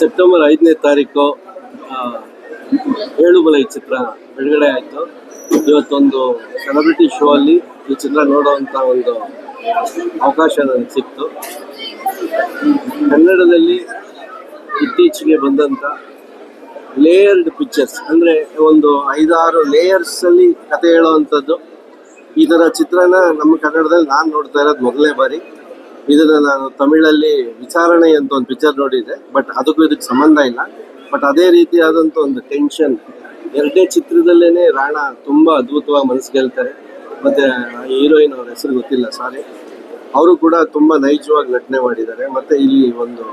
September ಐದನೇ ತಾರೀಕು ಏಳುಮಲೈ ಚಿತ್ರ ಬಿಡುಗಡೆ ಆಯಿತು. ಇವತ್ತೊಂದು ಸೆಲೆಬ್ರಿಟಿ ಶೋ ಅಲ್ಲಿ ಈ ಚಿತ್ರ ನೋಡುವಂತ ಒಂದು ಅವಕಾಶ ನನಗೆ ಸಿಕ್ತು. ಕನ್ನಡದಲ್ಲಿ ಇತ್ತೀಚೆಗೆ ಬಂದಂಥ ಲೇಯರ್ಡ್ ಪಿಕ್ಚರ್ಸ್ ಅಂದರೆ ಒಂದು ಐದಾರು ಲೇಯರ್ಸಲ್ಲಿ ಕತೆ ಹೇಳುವಂಥದ್ದು ಈ ಥರ ಚಿತ್ರನ ನಮ್ಮ ಕನ್ನಡದಲ್ಲಿ ನಾನು ನೋಡ್ತಾ ಇರೋದು ಮೊದಲೇ ಬಾರಿ. ಇದನ್ನ ನಾನು ತಮಿಳಲ್ಲಿ ವಿಚಾರಣೆ ಅಂತ ಒಂದು ಪಿಕ್ಚರ್ ನೋಡಿದೆ ಬಟ್ ಅದಕ್ಕೂ ಇದಕ್ಕೆ ಸಂಬಂಧ ಇಲ್ಲ. ಬಟ್ ಅದೇ ರೀತಿಯಾದಂಥ ಒಂದು ಟೆನ್ಷನ್ ಎರಡೇ ಚಿತ್ರದಲ್ಲೇನೆ ರಾಣ ತುಂಬ ಅದ್ಭುತವಾಗಿ ಮನಸ್ಸು ಗೆಲ್ತಾರೆ. ಮತ್ತೆ ಹೀರೋಯಿನ್ ಅವ್ರ ಹೆಸರು ಗೊತ್ತಿಲ್ಲ ಸಾರಿ ಅವರು ಕೂಡ ತುಂಬ ನೈಜವಾಗಿ ನಟನೆ ಮಾಡಿದ್ದಾರೆ. ಮತ್ತೆ ಇಲ್ಲಿ ಒಂದು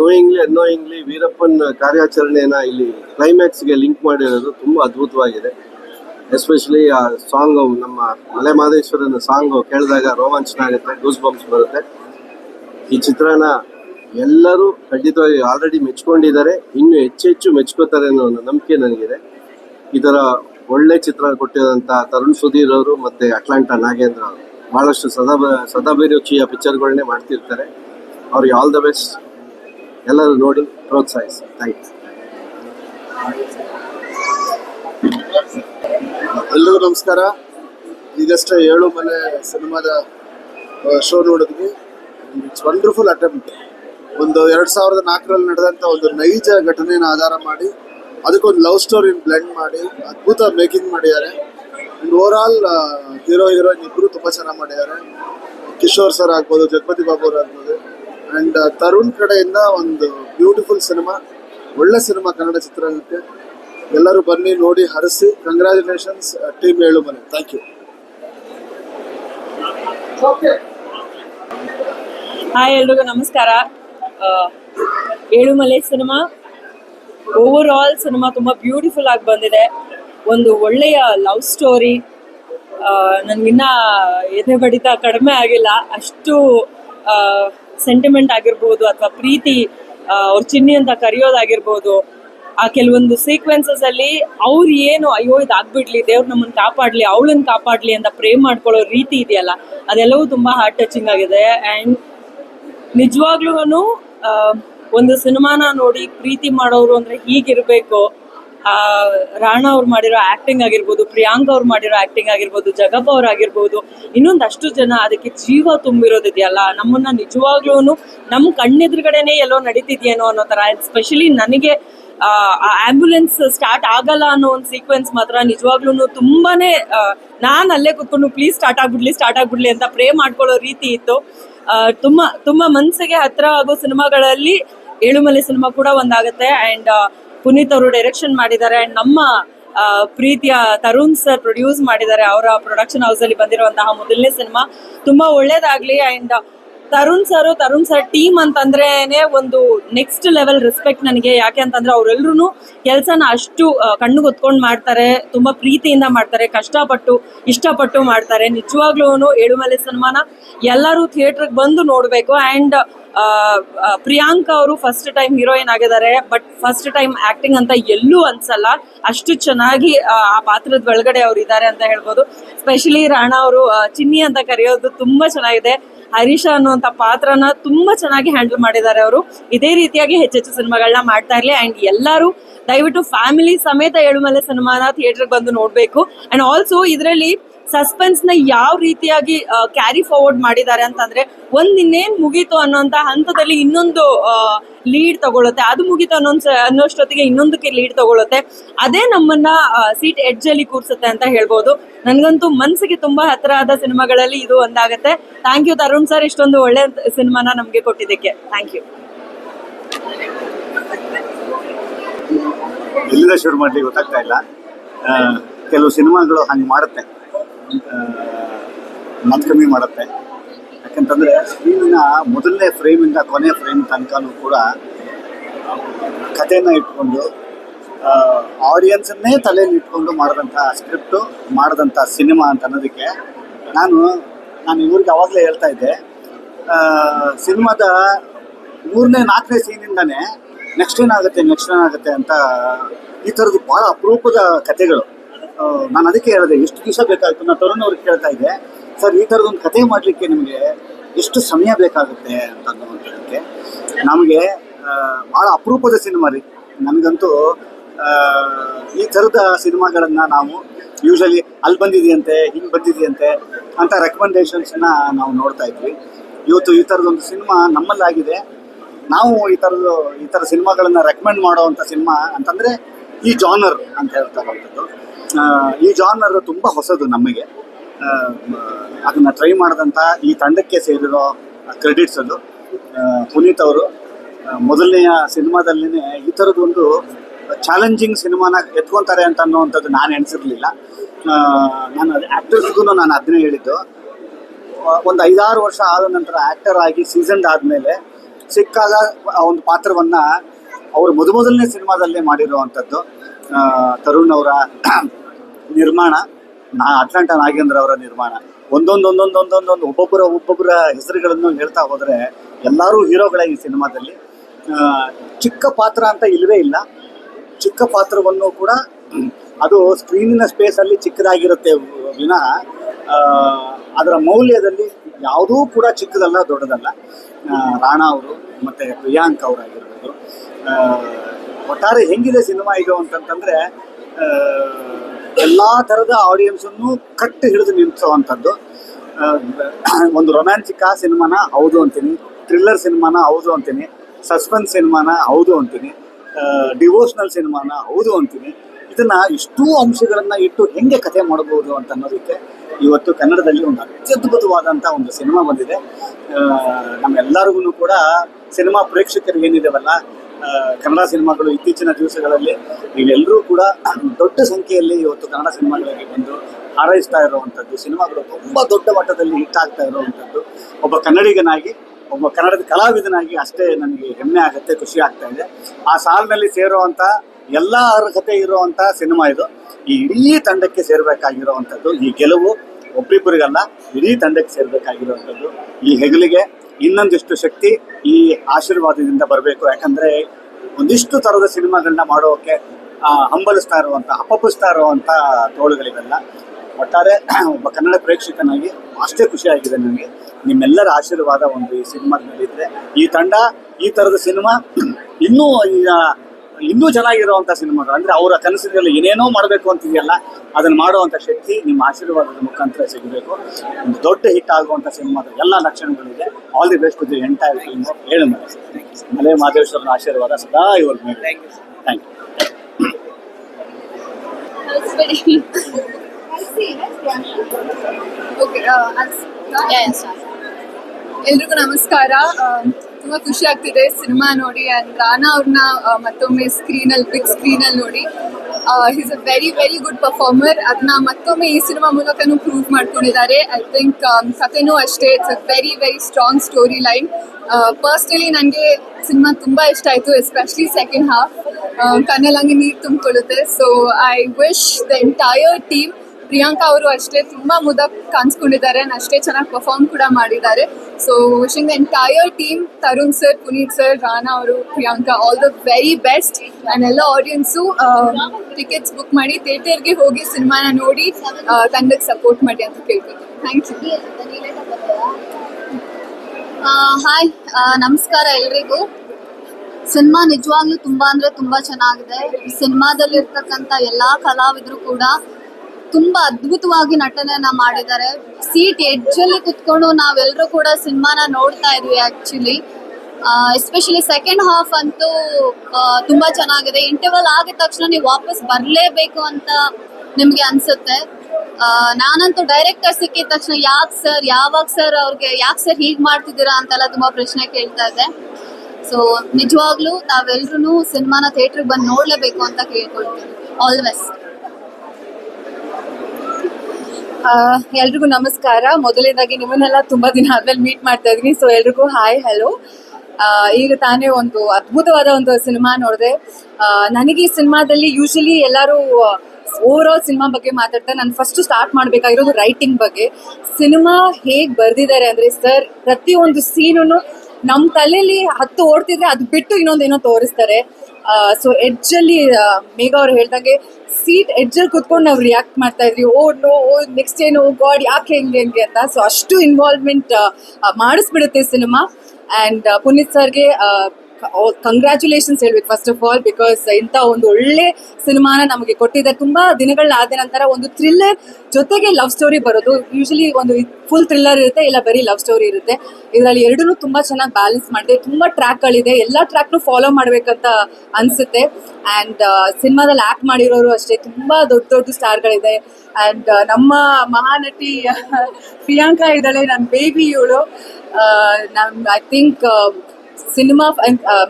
ನೋಯಿಂಗ್ಲಿ ಅನ್ನೋಯಿಂಗ್ಲಿ ವೀರಪ್ಪನ್ ಕಾರ್ಯಾಚರಣೆನ ಇಲ್ಲಿ ಕ್ಲೈಮ್ಯಾಕ್ಸ್ಗೆ ಲಿಂಕ್ ಮಾಡಿರೋದು ತುಂಬ ಅದ್ಭುತವಾಗಿದೆ. ಎಸ್ಪೆಷಲಿ ಆ ಸಾಂಗ್ ನಮ್ಮ ಮಲೆ ಮಹದೇಶ್ವರನ ಸಾಂಗ್ ಕೇಳಿದಾಗ ರೋಮಾಂಚನ ಆಗುತ್ತೆ ಗೂಸ್ ಬಾಂಬ್ಸ್ ಬರುತ್ತೆ. ಈ ಚಿತ್ರನ ಎಲ್ಲರೂ ಖಂಡಿತವಾಗಿ ಆಲ್ರೆಡಿ ಮೆಚ್ಕೊಂಡಿದ್ದಾರೆ, ಇನ್ನು ಹೆಚ್ಚು ಹೆಚ್ಚು ಮೆಚ್ಕೋತಾರೆ ಅನ್ನೋ ಒಂದು ನಂಬಿಕೆ ನನಗಿದೆ. ಈ ಥರ ಒಳ್ಳೆ ಚಿತ್ರ ಕೊಟ್ಟಿರೋಂಥ ತರುಣ್ ಸುಧೀರ್ ಅವರು ಮತ್ತು ಅಟ್ಲಾಂಟಾ ನಾಗೇಂದ್ರ ಅವರು. ಭಾಳಷ್ಟು ಸದಾ ಸದಾಭಿರುಚಿಯ ಪಿಕ್ಚರ್ಗಳನ್ನೇ ಮಾಡ್ತಿರ್ತಾರೆ. ಅವ್ರಿಗೆ ಆಲ್ ದ ಬೆಸ್ಟ್ ಎಲ್ಲರೂ ನೋಡಿ, ಪ್ರೋತ್ಸಾಹಿಸಿ. ಥ್ಯಾಂಕ್ ಯು ಎಲ್ರಿಗೂ ನಮಸ್ಕಾರ. ಈಗಷ್ಟೇ ಏಳು ಮನೆ ಸಿನಿಮಾದ ಶೋ ನೋಡಿದ್ವಿ. ಇಟ್ಸ್ ವಂಡರ್ಫುಲ್ ಅಟೆಂಪ್ಟ್ ಒಂದು ಎರಡು ಸಾವಿರದ ನಾಲ್ಕರಲ್ಲಿ ನಡೆದಂಥ ಒಂದು ನೈಜ ಘಟನೆಯನ್ನು ಆಧಾರ ಮಾಡಿ, ಅದಕ್ಕೊಂದು ಲವ್ ಸ್ಟೋರಿನ ಬ್ಲೆಂಡ್ ಮಾಡಿ, ಅದ್ಭುತ ಮೇಕಿಂಗ್ ಮಾಡಿದ್ದಾರೆ. ಓವರ್ ಆಲ್ ಹೀರೋ ಹೀರೋಯಿನ್ ಇಬ್ಬರು ತುಂಬ ಚೆನ್ನಾಗಿ ಮಾಡಿದ್ದಾರೆ. ಕಿಶೋರ್ ಸರ್ ಆಗ್ಬೋದು, ಜಗಪತಿ ಬಾಬು ಆಗ್ಬೋದು. ಆ್ಯಂಡ್ ತರುಣ್ ಕಡೆಯಿಂದ ಒಂದು ಬ್ಯೂಟಿಫುಲ್ ಸಿನಿಮಾ ಒಳ್ಳೆ ಸಿನಿಮಾ ಕನ್ನಡ ಚಿತ್ರರಂಗಕ್ಕೆ. ಎಲ್ಲರೂ ಬನ್ನಿ ನೋಡಿ, ಹರಿಸಿ. ಕಂಗ್ರ್ಯಾಚುಲೇಷನ್ಸ್ ಟೀಮ್ ಏಳು ಮನೆ. ಥ್ಯಾಂಕ್ ಯು ಹಾಯ್ ಎಲ್ರಿಗೂ ನಮಸ್ಕಾರ. Elumale cinema overall cinema ತುಂಬ ಬ್ಯೂಟಿಫುಲ್ ಆಗಿ ಬಂದಿದೆ. ಒಂದು ಒಳ್ಳೆಯ ಲವ್ ಸ್ಟೋರಿ ನನಗಿನ್ನ ಎದೆ ಬಡಿತ ಕಡಿಮೆ ಆಗಿಲ್ಲ. ಅಷ್ಟು ಸೆಂಟಿಮೆಂಟ್ ಆಗಿರ್ಬೋದು ಅಥವಾ ಪ್ರೀತಿ ಅವ್ರ ಚಿನ್ನಿ ಅಂತ ಕರೆಯೋದಾಗಿರ್ಬೋದು. ಆ ಕೆಲವೊಂದು ಸೀಕ್ವೆನ್ಸಸ್ ಅಲ್ಲಿ ಅವ್ರು ಏನು, ಅಯ್ಯೋ ಇದು ಆಗ್ಬಿಡ್ಲಿ ದೇವ್ರು ನಮ್ಮನ್ನ ಕಾಪಾಡ್ಲಿ, ಅವಳನ್ನ ಕಾಪಾಡ್ಲಿ ಅಂತ ಪ್ರೇಮ್ ಮಾಡ್ಕೊಳ್ಳೋ ರೀತಿ ಇದೆಯಲ್ಲ, ಅದೆಲ್ಲವೂ ತುಂಬಾ ಹಾರ್ಟ್ ಟಚಿಂಗ್ ಆಗಿದೆ ಅಂಡ್ ನಿಜವಾಗ್ಲೂ ಒಂದು ಸಿನಿಮಾನ ನೋಡಿ ಪ್ರೀತಿ ಮಾಡೋರು ಅಂದ್ರೆ ಹೀಗಿರ್ಬೇಕು. ಆ, ರಾಣಾ ಅವ್ರು ಮಾಡಿರೋ ಆಕ್ಟಿಂಗ್ ಆಗಿರ್ಬೋದು, ಪ್ರಿಯಾಂಕ ಅವ್ರು ಮಾಡಿರೋ ಆಕ್ಟಿಂಗ್ ಆಗಿರ್ಬೋದು ಜಗಪ್ಪ ಅವ್ರು ಆಗಿರ್ಬೋದು, ಇನ್ನೊಂದಷ್ಟು ಜನ ಅದಕ್ಕೆ ಜೀವ ತುಂಬಿರೋದಿದೆಯಲ್ಲ ನಮ್ಮನ್ನ ನಿಜವಾಗ್ಲೂ ನಮ್ಮ ಕಣ್ಣೆದುರುಗಡೆನೆ ಎಲ್ಲೋ ನಡೀತಿದ್ಯೇನೋ ಅನ್ನೋ ತರ. ಸ್ಪೆಷಲಿ ನನಗೆ ಆಂಬ್ಯುಲೆನ್ಸ್ ಸ್ಟಾರ್ಟ್ ಆಗಲ್ಲ ಅನ್ನೋ ಒಂದು ಸೀಕ್ವೆನ್ಸ್ ಮಾತ್ರ ನಿಜವಾಗ್ಲೂ ತುಂಬಾನೇ ನಾನು ಅಲ್ಲೇ ಕೂತ್ಕೊಂಡು ಪ್ಲೀಸ್ ಸ್ಟಾರ್ಟ್ ಆಗ್ಬಿಡ್ಲಿ ಸ್ಟಾರ್ಟ್ ಆಗ್ಬಿಡ್ಲಿ ಅಂತ ಪ್ರೇ ಮಾಡ್ಕೊಳ್ಳೋ ರೀತಿ ಇತ್ತು. ತುಂಬಾ ತುಂಬಾ ಮನ್ಸಿಗೆ ಹತ್ರ ಆಗೋ ಸಿನಿಮಾಗಳಲ್ಲಿ ಏಳುಮಲೆ ಸಿನಿಮಾ ಕೂಡ ಒಂದಾಗುತ್ತೆ. ಅಂಡ್ ಪುನೀತ್ ಅವರು ಡೈರೆಕ್ಷನ್ ಮಾಡಿದ್ದಾರೆ. ಅಂಡ್ ನಮ್ಮ ಪ್ರೀತಿಯ ತರುಣ್ ಸರ್ ಪ್ರೊಡ್ಯೂಸ್ ಮಾಡಿದ್ದಾರೆ. ಅವರ ಪ್ರೊಡಕ್ಷನ್ ಹೌಸ್ ಅಲ್ಲಿ ಬಂದಿರುವಂತಹ ಮೊದಲನೇ ಸಿನಿಮಾ. ತುಂಬಾ ಒಳ್ಳೇದಾಗ್ಲಿ. And Tarun sir Tarun sir team ಅಂತಂದ್ರೇನೆ ಒಂದು ನೆಕ್ಸ್ಟ್ ಲೆವೆಲ್ ರೆಸ್ಪೆಕ್ಟ್ ನನಗೆ. ಯಾಕೆ ಅಂತಂದ್ರೆ ಅವರೆಲ್ಲರೂ ಕೆಲಸನ ಅಷ್ಟು ಕಣ್ಣು ಹೊತ್ಕೊಂಡು ಮಾಡ್ತಾರೆ, ತುಂಬಾ ಪ್ರೀತಿಯಿಂದ ಮಾಡ್ತಾರೆ, ಕಷ್ಟಪಟ್ಟು, ಇಷ್ಟಪಟ್ಟು ಮಾಡ್ತಾರೆ. ನಿಜವಾಗ್ಲೂ ಏಳುಮಲೆ ಸನ್ಮಾನ ಎಲ್ಲರೂ ಥಿಯೇಟ್ರಿಗೆ ಬಂದು ನೋಡಬೇಕು. ಆ್ಯಂಡ್ ಪ್ರಿಯಾಂಕಾ ಅವರು ಫಸ್ಟ್ ಟೈಮ್ ಹೀರೋಯಿನ್ ಆಗಿದ್ದಾರೆ. ಬಟ್ ಫಸ್ಟ್ ಟೈಮ್ ಆಕ್ಟಿಂಗ್ ಅಂತ ಎಲ್ಲೂ ಅನ್ಸಲ್ಲ. ಅಷ್ಟು ಚೆನ್ನಾಗಿ, ಆ ಪಾತ್ರದ ಒಳಗಡೆ ಅವ್ರು ಇದ್ದಾರೆ ಅಂತ ಹೇಳ್ಬೋದು. ಸ್ಪೆಷಲಿ ರಾಣಾ ಅವರು ಚಿನ್ನಿ ಅಂತ ಕರೆಯೋದು ತುಂಬಾ ಚೆನ್ನಾಗಿದೆ. ಹರೀಶ ಅನ್ನುವಂಥ ಪಾತ್ರನ ತುಂಬಾ ಚೆನ್ನಾಗಿ ಹ್ಯಾಂಡಲ್ ಮಾಡಿದ್ದಾರೆ ಅವರು. ಇದೇ ರೀತಿಯಾಗಿ ಹೆಚ್ಚೆಚ್ಚು ಸಿನಿಮಾಗಳನ್ನ ಮಾಡ್ತಾ ಇರಲಿ. ಅಂಡ್ ಎಲ್ಲರೂ ದಯವಿಟ್ಟು ಫ್ಯಾಮಿಲಿ ಸಮೇತ ಏಳುಮಲೆ ಸಿನಿಮಾನ ಥಿಯೇಟರ್ಗೆ ಬಂದು ನೋಡಬೇಕು. ಅಂಡ್ ಆಲ್ಸೋ ಇದರಲ್ಲಿ ಸಸ್ಪೆನ್ಸ್ನ ಯಾವ ರೀತಿಯಾಗಿ ಕ್ಯಾರಿ ಫಾರ್ವರ್ಡ್ ಮಾಡಿದ್ದಾರೆ ಅಂತಂದ್ರೆ, ಒಂದ್ ಇನ್ನೇನ್ ಮುಗೀತು ಅನ್ನೋಂತ ಹಂತದಲ್ಲಿ ಇನ್ನೊಂದು ಲೀಡ್ ತಗೊಳ್ಳುತ್ತೆ. ಅದು ಮುಗೀತು ಅನ್ನೋನ್ ಅನ್ನೋಷ್ಟೊತ್ತಿಗೆ ಇನ್ನೊಂದಕ್ಕೆ ಲೀಡ್ ತಗೊಳ್ಳುತ್ತೆ. ಅದೇ ನಮ್ಮನ್ನ ಸೀಟ್ ಎಡ್ಜ್ ಅಲ್ಲಿ ಕೂರ್ಸುತ್ತೆ ಅಂತ ಹೇಳ್ಬೋದು. ನನ್ಗಂತೂ ಮನ್ಸಿಗೆ ತುಂಬಾ ಹತ್ರ ಆದ ಸಿನಿಮಾಗಳಲ್ಲಿ ಇದು ಒಂದಾಗತ್ತೆ. ಥ್ಯಾಂಕ್ ಯು ತರುಣ್ ಸರ್ ಇಷ್ಟೊಂದು ಒಳ್ಳೆ ಸಿನಿಮಾನ ನಮ್ಗೆ ಕೊಟ್ಟಿದ್ದಕ್ಕೆ. ಥ್ಯಾಂಕ್ ಯು ಶುರು ಮಾಡ್ಲಿಕ್ಕೆ ಗೊತ್ತಾಗ್ತಾ ಇಲ್ಲ. ಕೆಲವು ಸಿನಿಮಾಗಳು ಹಂಗೆ ಮಾಡುತ್ತೆ. ಮತ್ ಕಮ್ಮಿ ಮಾಡುತ್ತೆ. ಯಾಕಂತಂದರೆ ಸ್ಕ್ರೀನಿನ ಮೊದಲನೇ ಫ್ರೇಮಿಂದ ಕೊನೆ ಫ್ರೇಮ್ ತನಕನೂ ಕೂಡ ಕಥೆನ ಇಟ್ಕೊಂಡು ಆಡಿಯನ್ಸನ್ನೇ ತಲೆಯಲ್ಲಿ ಇಟ್ಕೊಂಡು ಮಾಡಿದಂಥ ಸ್ಕ್ರಿಪ್ಟು ಮಾಡಿದಂಥ ಸಿನಿಮಾ ಅಂತ ಅನ್ನೋದಕ್ಕೆ ನಾನು ನಾನು ಇವ್ರಿಗೆ ಅವಾಗಲೇ ಹೇಳ್ತಾ ಇದ್ದೆ. ಸಿನಿಮಾದ ಮೂರನೇ, ನಾಲ್ಕನೇ ಸೀನಿಂದಾನೇ ನೆಕ್ಸ್ಟ್ ಏನಾಗುತ್ತೆ ನೆಕ್ಸ್ಟ್ ಏನಾಗುತ್ತೆ ಅಂತ ಈ ಥರದ್ದು ಭಾಳ ಅಪರೂಪದ ಕಥೆಗಳು. ನಾನು ಅದಕ್ಕೆ ಹೇಳಿದೆ ಎಷ್ಟು ದಿವಸ ಬೇಕಾಗುತ್ತೆ ನಾನು ತರುಣ್ ಅವ್ರಿಗೆ ಕೇಳ್ತಾ ಇದ್ದೆ ಸರ್ ಈ ಥರದೊಂದು ಕತೆ ಮಾಡಲಿಕ್ಕೆ ನಿಮಗೆ ಎಷ್ಟು ಸಮಯ ಬೇಕಾಗುತ್ತೆ ಅಂತ ಅನ್ನುವಂಥದ್ದಕ್ಕೆ ನಮಗೆ ಭಾಳ ಅಪರೂಪದ ಸಿನಿಮಾ ರೀ. ನನಗಂತೂ ಈ ಥರದ ಸಿನಿಮಾಗಳನ್ನು ನಾವು ಯೂಶಲಿ ಅಲ್ಲಿ ಬಂದಿದೆಯಂತೆ ಹಿಂಗೆ ಬಂದಿದೆಯಂತೆ ಅಂತ ರೆಕಮೆಂಡೇಶನ್ಸ್ನ ನಾವು ನೋಡ್ತಾ ಇದ್ವಿ. ಇವತ್ತು ಈ ಥರದೊಂದು ಸಿನಿಮಾ ನಮ್ಮಲ್ಲಾಗಿದೆ ನಾವು ಈ ಥರದ್ದು ಈ ಥರ ಸಿನಿಮಾಗಳನ್ನು ರೆಕಮೆಂಡ್ ಮಾಡುವಂಥ ಸಿನಿಮಾ ಅಂತಂದರೆ ಈ ಜಾನರ್ ಅಂತ ಹೇಳ್ತಾರಂಥದ್ದು ಆ, ಈ ಜಾನರ್ ತುಂಬ ಹೊಸದು ನಮಗೆ. ಅದನ್ನು ಟ್ರೈ ಮಾಡಿದಂಥ ಈ ತಂಡಕ್ಕೆ ಸೇರಿರೋ ಕ್ರೆಡಿಟ್ಸ್ ಅದು. ಪುನೀತ್ ಅವರು ಮೊದಲನೆಯ ಸಿನಿಮಾದಲ್ಲಿನೇ ಈ ಥರದೊಂದು ಚಾಲೆಂಜಿಂಗ್ ಸಿನಿಮಾನ ಎತ್ಕೊಂತಾರೆ ಅಂತ ಅನ್ನುವಂಥದ್ದು ನಾನು ಎಣಿಸಿರ್ಲಿಲ್ಲ. ನಾನು ಆ್ಯಕ್ಟರ್ಸ್ಗೂ ನಾನು ಅದನ್ನೇ ಹೇಳಿದ್ದು. ಒಂದು ಐದಾರು ವರ್ಷ ಆದ ನಂತರ ಆ್ಯಕ್ಟರ್ ಆಗಿ ಸೀಸನ್ಡ್ ಆದಮೇಲೆ ಸಿಕ್ಕಾಗ ಒಂದು ಪಾತ್ರವನ್ನು ಅವರು ಮೊದಮೊದಲನೇ ಸಿನಿಮಾದಲ್ಲೇ ಮಾಡಿರುವಂಥದ್ದು. ತರುಣ್ ಅವರ ನಿರ್ಮಾಣ, ನಾ ಅಟ್ಲಾಂಟ ನಾಗೇಂದ್ರ ಅವರ ನಿರ್ಮಾಣ. ಒಂದೊಂದು ಒಂದೊಂದು ಒಂದೊಂದೊಂದು ಒಬ್ಬೊಬ್ಬರ ಒಬ್ಬೊಬ್ಬರ ಹೆಸರುಗಳನ್ನು ಹೇಳ್ತಾ ಹೋದರೆ ಎಲ್ಲರೂ ಹೀರೋಗಳೇ ಈ ಸಿನಿಮಾದಲ್ಲಿ. ಚಿಕ್ಕ ಪಾತ್ರ ಅಂತ ಇಲ್ಲವೇ ಇಲ್ಲ. ಚಿಕ್ಕ ಪಾತ್ರವನ್ನು ಕೂಡ ಅದು ಸ್ಕ್ರೀನಿನ ಸ್ಪೇಸಲ್ಲಿ ಚಿಕ್ಕದಾಗಿರುತ್ತೆ ವಿನಃ. ಅದರ ಮೌಲ್ಯದಲ್ಲಿ ಯಾವುದೂ ಕೂಡ ಚಿಕ್ಕದಲ್ಲ, ದೊಡ್ಡದಲ್ಲ. ರಾಣಾ ಅವರು ಮತ್ತು ಪ್ರಿಯಾಂಕ್ ಅವರಾಗಿರ್ಬೋದು. ಒಟ್ಟಾರೆ ಹೆಂಗಿದೆ ಸಿನಿಮಾ ಇದು ಅಂತಂತಂದರೆ ಎಲ್ಲ ಥರದ ಆಡಿಯನ್ಸನ್ನು ಕಟ್ಟು ಹಿಡಿದು ನಿಲ್ಲಿಸುವಂಥದ್ದು ಒಂದು ರೊಮ್ಯಾನ್ಸಿಕ್ ಸಿನಿಮಾನ ಹೌದು ಅಂತೀನಿ ಥ್ರಿಲ್ಲರ್ ಸಿನಿಮಾನ ಹೌದು ಅಂತೀನಿ ಸಸ್ಪೆನ್ಸ್ ಸಿನಿಮಾನ ಹೌದು ಅಂತೀನಿ ಡಿವೋಷನಲ್ ಸಿನಿಮಾನ ಹೌದು ಅಂತೀನಿ. ಇದನ್ನ ಇಷ್ಟೂ ಅಂಶಗಳನ್ನ ಇಟ್ಟು ಹೆಂಗೆ ಕಥೆ ಮಾಡಬಹುದು ಅಂತ ಅನ್ನೋದಕ್ಕೆ ಇವತ್ತು ಕನ್ನಡದಲ್ಲಿ ಒಂದು ಅತ್ಯದ್ಭುತವಾದಂಥ ಒಂದು ಸಿನಿಮಾ ಬಂದಿದೆ. ನಮ್ಮೆಲ್ಲರಿಗೂ ಕೂಡ ಸಿನಿಮಾ ಪ್ರೇಕ್ಷಕರು ಏನಿದಾವಲ್ಲ ಕನ್ನಡ ಸಿನಿಮಾಗಳು ಇತ್ತೀಚಿನ ದಿವಸಗಳಲ್ಲಿ ನೀವೆಲ್ಲರೂ ಕೂಡ ದೊಡ್ಡ ಸಂಖ್ಯೆಯಲ್ಲಿ ಇವತ್ತು ಕನ್ನಡ ಸಿನಿಮಾಗಳಿಗೆ ಬಂದು ಹಾರೈಸ್ತಾ ಇರುವಂಥದ್ದು. ಸಿನಿಮಾಗಳು ತುಂಬ ದೊಡ್ಡ ಮಟ್ಟದಲ್ಲಿ ಹಿಟ್ ಆಗ್ತಾ ಇರುವಂಥದ್ದು. ಒಬ್ಬ ಕನ್ನಡಿಗನಾಗಿ, ಒಬ್ಬ ಕನ್ನಡದ ಕಲಾವಿದನಾಗಿ ಅಷ್ಟೇ ನನಗೆ ಹೆಮ್ಮೆ ಆಗುತ್ತೆ, ಖುಷಿ ಆಗ್ತಾ ಇದೆ. ಆ ಸಾಲಿನಲ್ಲಿ ಸೇರುವಂಥ ಎಲ್ಲ ಅರ್ಹತೆ ಇರುವಂಥ ಸಿನಿಮಾ ಇದು. ಈ ಇಡೀ ತಂಡಕ್ಕೆ ಸೇರಬೇಕಾಗಿರುವಂಥದ್ದು, ಈ ಗೆಲುವು ಒಬ್ಬಿಬ್ಬರಿಗಲ್ಲ ಇಡೀ ತಂಡಕ್ಕೆ ಸೇರಬೇಕಾಗಿರುವಂಥದ್ದು ಈ ಹೆಗಲಿಗೆ ಇನ್ನೊಂದಿಷ್ಟು ಶಕ್ತಿ ಈ ಆಶೀರ್ವಾದದಿಂದ ಬರಬೇಕು. ಯಾಕಂದರೆ ಒಂದಿಷ್ಟು ಥರದ ಸಿನಿಮಾಗಳನ್ನ ಮಾಡೋಕ್ಕೆ ಆ, ಹಂಬಲಿಸ್ತಾ ಇರುವಂಥ ಅಪಪಿಸ್ತಾ ಇರುವಂಥ ತೋಳುಗಳಿವೆಲ್ಲ. ಒಟ್ಟಾರೆ ಒಬ್ಬ ಕನ್ನಡ ಪ್ರೇಕ್ಷಕನಾಗಿ ಅಷ್ಟೇ ಖುಷಿಯಾಗಿದೆ ನನಗೆ. ನಿಮ್ಮೆಲ್ಲರ ಆಶೀರ್ವಾದ ಒಂದು ಈ ಸಿನಿಮಾದ ಮೇಲಿದ್ರೆ ಈ ತಂಡ ಈ ಥರದ ಸಿನಿಮಾ ಇನ್ನೂ ಇನ್ನೂ ಚೆನ್ನಾಗಿರುವಂಥ ಸಿನಿಮಾಗಳು. ಅಂದ್ರೆ ಅವರ ಕನಸಿನಲ್ಲಿ ಏನೇನೋ ಮಾಡಬೇಕು ಅಂತಿದೆಯಲ್ಲ ಅದನ್ನ ಮಾಡುವಂತ ಶಕ್ತಿ ನಿಮ್ಮ ಆಶೀರ್ವಾದದ ಮುಖಾಂತರ ಸಿಗಬೇಕು. ಒಂದು ದೊಡ್ಡ ಹಿಟ್ ಆಗುವಂತ ಸಿನಿಮಾದ ಎಲ್ಲ ಲಕ್ಷಣಗಳಿದೆ. All the best the entire film Elumale ಮಲೆ ಮಾದೇಶ್ವರನ ಆಶೀರ್ವಾದ ಸದಾ ಇವ್ರ ಮೇಲೆ. ಥ್ಯಾಂಕ್ ಯು ಓಕೆ ಎಲ್ರಿಗೂ ನಮಸ್ಕಾರ. ತುಂಬಾ ಖುಷಿ ಆಗ್ತಿದೆ ಸಿನಿಮಾ ನೋಡಿ ಅಂಡ್ ರಾನಾ ಅವ್ರನ್ನ ಮತ್ತೊಮ್ಮೆ ಸ್ಕ್ರೀನ್ ಅಲ್ಲಿ ಬಿಗ್ ಸ್ಕ್ರೀನ್ ಅಲ್ಲಿ ನೋಡಿ. Is a very very good performer ಅದನ್ನ ಮತ್ತೊಮ್ಮೆ ಈ ಸಿನಿಮಾ ಮೂಲಕನೂ ಪ್ರೂವ್ ಮಾಡ್ಕೊಂಡಿದ್ದಾರೆ. ಐ ಥಿಂಕ್ ಕಥೆನೂ ಅಷ್ಟೇ. It's a very very strong story line personally ನನಗೆ ಸಿನಿಮಾ ತುಂಬಾ ಇಷ್ಟ ಆಯಿತು ಎಸ್ಪೆಷಲಿ ಸೆಕೆಂಡ್ ಹಾಫ್ ಕಣ್ಣಲ್ಲಿ ನೀರು ತುಂಬಿಕೊಳ್ಳುತ್ತೆ. So I wish the entire team Priyanka ಅವರು ಅಷ್ಟೇ ತುಂಬಾ ಮುದ ಕಾಣಿಸ್ಕೊಂಡಿದ್ದಾರೆ ಅಷ್ಟೇ ಚೆನ್ನಾಗಿ ಪರ್ಫಾರ್ಮ್ ಕೂಡ ಮಾಡಿದ್ದಾರೆ. So wishing entire team Tarun sir Puneeth sir Rana ಅವರು Priyanka all the very best and ಎಲ್ಲ ಆಡಿಯನ್ಸು ಟಿಕೆಟ್ಸ್ ಬುಕ್ ಮಾಡಿ ಥಿಯೇಟರ್ಗೆ ಹೋಗಿ ಸಿನಿಮಾನ ನೋಡಿ ತಂಡಕ್ಕೆ ಸಪೋರ್ಟ್ ಮಾಡಿ ಅಂತ ಕೇಳ್ಕೊತೀನಿ. ಥ್ಯಾಂಕ್ ಯು ಹಾಯ್ ನಮಸ್ಕಾರ ಎಲ್ರಿಗೂ. ಸಿನಿಮಾ ನಿಜವಾಗ್ಲೂ ತುಂಬಾ ಅಂದ್ರೆ ತುಂಬಾ ಚೆನ್ನಾಗಿದೆ. ಸಿನಿಮಾದಲ್ಲಿ ಇರ್ತಕ್ಕಂಥ ಎಲ್ಲಾ ಕಲಾವಿದರು ಕೂಡ ತುಂಬಾ ಅದ್ಭುತವಾಗಿ ನಟನೆಯನ್ನ ಮಾಡಿದ್ದಾರೆ. ಸೀಟ್ ಎಡ್ಜಲ್ಲಿ ಕುತ್ಕೊಂಡು ನಾವೆಲ್ಲರೂ ಕೂಡ ಸಿನಿಮಾನ ನೋಡ್ತಾ ಇದ್ವಿ ಆಕ್ಚುಲಿ ಎಸ್ಪೆಷಲಿ ಸೆಕೆಂಡ್ ಹಾಫ್ ಅಂತೂ ತುಂಬಾ ಚೆನ್ನಾಗಿದೆ. ಇಂಟರ್ವಲ್ ಆಗಿದ ತಕ್ಷಣ ನೀವು ವಾಪಸ್ ಬರಲೇಬೇಕು ಅಂತ ನಿಮ್ಗೆ ಅನ್ಸುತ್ತೆ. ನಾನಂತೂ ಡೈರೆಕ್ಟರ್ ಸಿಕ್ಕಿದ ತಕ್ಷಣ ಯಾಕೆ ಸರ್ ಯಾವಾಗ ಸರ್ ಅವ್ರಿಗೆ, ಯಾಕೆ ಸರ್ ಹೀಗೆ ಮಾಡ್ತಿದ್ದೀರಾ ಅಂತೆಲ್ಲ ತುಂಬಾ ಪ್ರಶ್ನೆ ಕೇಳ್ತಾ ಇದ್ದೆ. ಸೊ ನಿಜವಾಗ್ಲೂ ತಾವೆಲ್ರೂ ಸಿನಿಮಾನ ಥಿಯೇಟ್ರಿಗೆ ಬಂದು ನೋಡ್ಲೇಬೇಕು ಅಂತ ಕೇಳ್ಕೊಳ್ತೀನಿ. ಆಲ್ ದ ಬೆಸ್ಟ್ ಎಲ್ರಿಗೂ ನಮಸ್ಕಾರ. ಮೊದಲನೇದಾಗಿ ನಿಮ್ಮನ್ನೆಲ್ಲ ತುಂಬಾ ದಿನ ಆದ್ಮೇಲೆ ಮೀಟ್ ಮಾಡ್ತಾ ಇದೀನಿ ಸೊ ಎಲ್ರಿಗೂ ಹಾಯ್ ಹಲೋ ಈಗ ತಾನೇ ಒಂದು ಅದ್ಭುತವಾದ ಒಂದು ಸಿನಿಮಾ ನೋಡಿದೆ. ನನಗೆ ಈ ಸಿನಿಮಾದಲ್ಲಿ ಯೂಶಲಿ ಎಲ್ಲರೂ ಓವರ್ ಆಲ್ ಸಿನಿಮಾ ಬಗ್ಗೆ ಮಾತಾಡ್ತಾ ನಾನು ಫಸ್ಟ್ ಸ್ಟಾರ್ಟ್ ಮಾಡಬೇಕಾಗಿರೋದು ರೈಟಿಂಗ್ ಬಗ್ಗೆ. ಸಿನಿಮಾ ಹೇಗೆ ಬರ್ದಿದ್ದಾರೆ ಅಂದರೆ ಸರ್ ಪ್ರತಿಯೊಂದು ಸೀನು ನಮ್ಮ ತಲೆಯಲ್ಲಿ ಹತ್ತು ಓಡ್ತಿದ್ರೆ ಅದು ಬಿಟ್ಟು ಇನ್ನೊಂದೇನೋ ತೋರಿಸ್ತಾರೆ. ಸೊ ಎಡ್ಜಲ್ಲಿ ಮೇಘ ಅವ್ರು ಹೇಳ್ದಂಗೆ ಸೀಟ್ ಎಡ್ಜಲ್ಲಿ ಕುತ್ಕೊಂಡು ನಾವು ರಿಯಾಕ್ಟ್ ಮಾಡ್ತಾ ಇದ್ವಿ ಓ ನೋ ಓ ನೆಕ್ಸ್ಟ್ ಏನು? ಗಾಡ್ ಯಾಕೆ ಹೆಂಗೆ ಹೆಂಗೆ ಅಂತ. ಸೊ ಅಷ್ಟು ಇನ್ವಾಲ್ವ್ಮೆಂಟ್ ಮಾಡಿಸ್ಬಿಡುತ್ತೆ ಸಿನಿಮಾ ಆ್ಯಂಡ್ ಪುನೀತ್ ಸರ್ಗೆ ಕಂಗ್ರ್ಯಾಚುಲೇಷನ್ಸ್ ಹೇಳ್ಬೇಕು ಫಸ್ಟ್ ಆಫ್ ಆಲ್ ಬಿಕಾಸ್ ಇಂಥ ಒಂದು ಒಳ್ಳೆ ಸಿನಿಮಾನ ನಮಗೆ ಕೊಟ್ಟಿದ್ದಾರೆ ತುಂಬಾ ದಿನಗಳಾದ ನಂತರ ಒಂದು ಥ್ರಿಲ್ಲರ್ ಜೊತೆಗೆ ಲವ್ ಸ್ಟೋರಿ ಬರೋದು. ಯೂಶಲಿ ಒಂದು ಫುಲ್ ಥ್ರಿಲ್ಲರ್ ಇರುತ್ತೆ, ಇಲ್ಲ ಬರೀ ಲವ್ ಸ್ಟೋರಿ ಇರುತ್ತೆ. ಇದರಲ್ಲಿ ಎರಡೂ ತುಂಬಾ ಚೆನ್ನಾಗಿ ಬ್ಯಾಲೆನ್ಸ್ ಮಾಡಿದೆ. ತುಂಬಾ ಟ್ರ್ಯಾಕ್ಗಳಿದೆ ಎಲ್ಲ ಟ್ರ್ಯಾಕ್ನು ಫಾಲೋ ಮಾಡ್ಬೇಕಂತ ಅನ್ಸುತ್ತೆ. ಆ್ಯಂಡ್ ಸಿನಿಮಾದಲ್ಲಿ ಆ್ಯಕ್ಟ್ ಮಾಡಿರೋರು ಅಷ್ಟೇ. ತುಂಬಾ ದೊಡ್ಡ ದೊಡ್ಡ ಸ್ಟಾರ್ಗಳಿದೆ. ಆ್ಯಂಡ್ ನಮ್ಮ ಮಹಾನಟಿ ಪ್ರಿಯಾಂಕಾ ಇದ್ದಾಳೆ ನನ್ನ ಬೇಬಿ ಇವಳು. ನಮ್ I think cinema